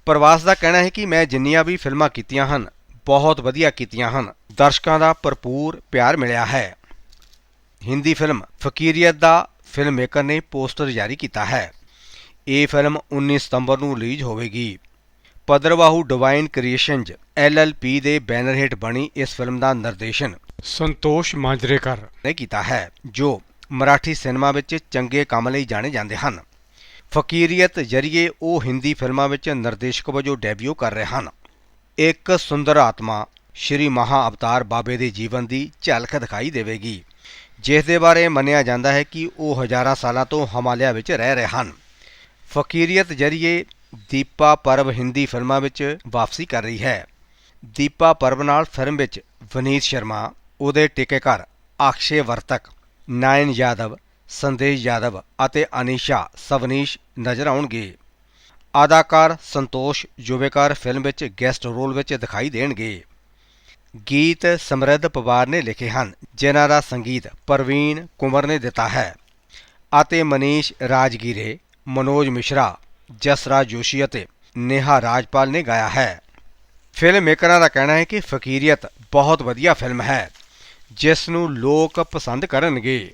ਪ੍ਰਵਾਸ ਦਾ ਕਹਿਣਾ ਹੈ ਕਿ ਮੈਂ ਜਿੰਨੀਆਂ ਵੀ ਫਿਲਮਾਂ ਕੀਤੀਆਂ ਹਨ, ਬਹੁਤ ਵਧੀਆ ਕੀਤੀਆਂ ਹਨ। ਦਰਸ਼ਕਾਂ ਦਾ ਭਰਪੂਰ ਪਿਆਰ ਮਿਲਿਆ ਹੈ। ਹਿੰਦੀ ਫਿਲਮ ਫਕੀਰੀਅਤ ਦਾ ਫਿਲਮ ਮੇਕਰ ਨੇ ਪੋਸਟਰ ਜਾਰੀ ਕੀਤਾ ਹੈ। ਇਹ ਫਿਲਮ 19 ਸਤੰਬਰ ਨੂੰ ਰਿਲੀਜ਼ ਹੋਵੇਗੀ। ਪਦਰਵਾਹੂ ਡਿਵਾਈਨ ਕ੍ਰੀਏਸ਼ਨਜ਼ ਐਲਐਲਪੀ ਦੇ ਬੈਨਰ ਹੇਠ ਬਣੀ ਇਸ ਫਿਲਮ ਦਾ ਨਿਰਦੇਸ਼ਨ
ਸੰਤੋਸ਼ ਮਾਂਜਰੇਕਰ
ਨੇ ਕੀਤਾ ਹੈ ਜੋ ਮਰਾਠੀ ਸਿਨੇਮਾ ਵਿੱਚ ਚੰਗੇ ਕੰਮ ਲਈ ਜਾਣੇ ਜਾਂਦੇ ਹਨ। ਫਕੀਰੀਅਤ ਜਰੀਏ ਉਹ ਹਿੰਦੀ ਫਿਲਮਾਂ ਵਿੱਚ ਨਿਰਦੇਸ਼ਕ ਵਜੋਂ ਡੈਬਿਊ ਕਰ ਰਹੇ ਹਨ। ਇੱਕ ਸੁੰਦਰ ਆਤਮਾ ਸ਼੍ਰੀ ਮਹਾ ਅਵਤਾਰ ਬਾਬੇ ਦੇ ਜੀਵਨ ਦੀ ਝਲਕ ਦਿਖਾਈ ਦੇਵੇਗੀ। ਜਿਸ ਦੇ ਬਾਰੇ ਮੰਨਿਆ ਜਾਂਦਾ ਹੈ ਕਿ ਉਹ ਹਜ਼ਾਰਾਂ ਸਾਲਾਂ ਤੋਂ ਹਿਮਾਲਿਆ ਵਿੱਚ ਰਹਿ ਰਹੇ ਹਨ। ਫਕੀਰੀਅਤ ਜਰੀਏ ਦੀਪਾ ਪਰਬ ਹਿੰਦੀ ਫਿਲਮਾਂ ਵਿੱਚ ਵਾਪਸੀ ਕਰ ਰਹੀ ਹੈ। ਦੀਪਾ ਪਰਬ ਨਾਲ ਫਿਲਮ ਵਿੱਚ ਵਨੀਤ ਸ਼ਰਮਾ, ਉਹਦੇ ਟਿਕੇਕਰ ਅਕਸ਼ੇ ਵਰਤਕ, ਨਾਇਨ ਯਾਦਵ, ਸੰਦੇਸ਼ ਯਾਦਵ ਅਤੇ ਅਨੀਸ਼ਾ ਸਵਨੀਸ਼ ਨਜ਼ਰ ਆਉਣਗੇ। ਅਦਾਕਾਰ ਸੰਤੋਸ਼ ਜੁਵੇਕਰ ਫਿਲਮ ਵਿੱਚ ਗੈਸਟ ਰੋਲ ਵਿੱਚ ਦਿਖਾਈ ਦੇਣਗੇ। ਗੀਤ ਸਮਰਿੱਧ ਪਵਾਰ ਨੇ ਲਿਖੇ ਹਨ, ਜਿਨ੍ਹਾਂ ਦਾ ਸੰਗੀਤ ਪ੍ਰਵੀਨ ਕੁੰਵਰ ਨੇ ਦਿੱਤਾ ਹੈ। ਅਤੇ ਮਨੀਸ਼ ਰਾਜਗੀਰੇ, ਮਨੋਜ ਮਿਸ਼ਰਾ ਜਸਰਾਜ ਜੋਸ਼ੀ ਅਤੇ ਨੇਹਾ ਰਾਜਪਾਲ ਨੇ ਗਾਇਆ ਹੈ। ਫਿਲਮ ਮੇਕਰਾਂ ਦਾ ਕਹਿਣਾ ਹੈ ਕਿ ਫਕੀਰੀਅਤ ਬਹੁਤ ਵਧੀਆ ਫਿਲਮ ਹੈ, ਜਿਸ ਨੂੰ ਲੋਕ ਪਸੰਦ ਕਰਨਗੇ।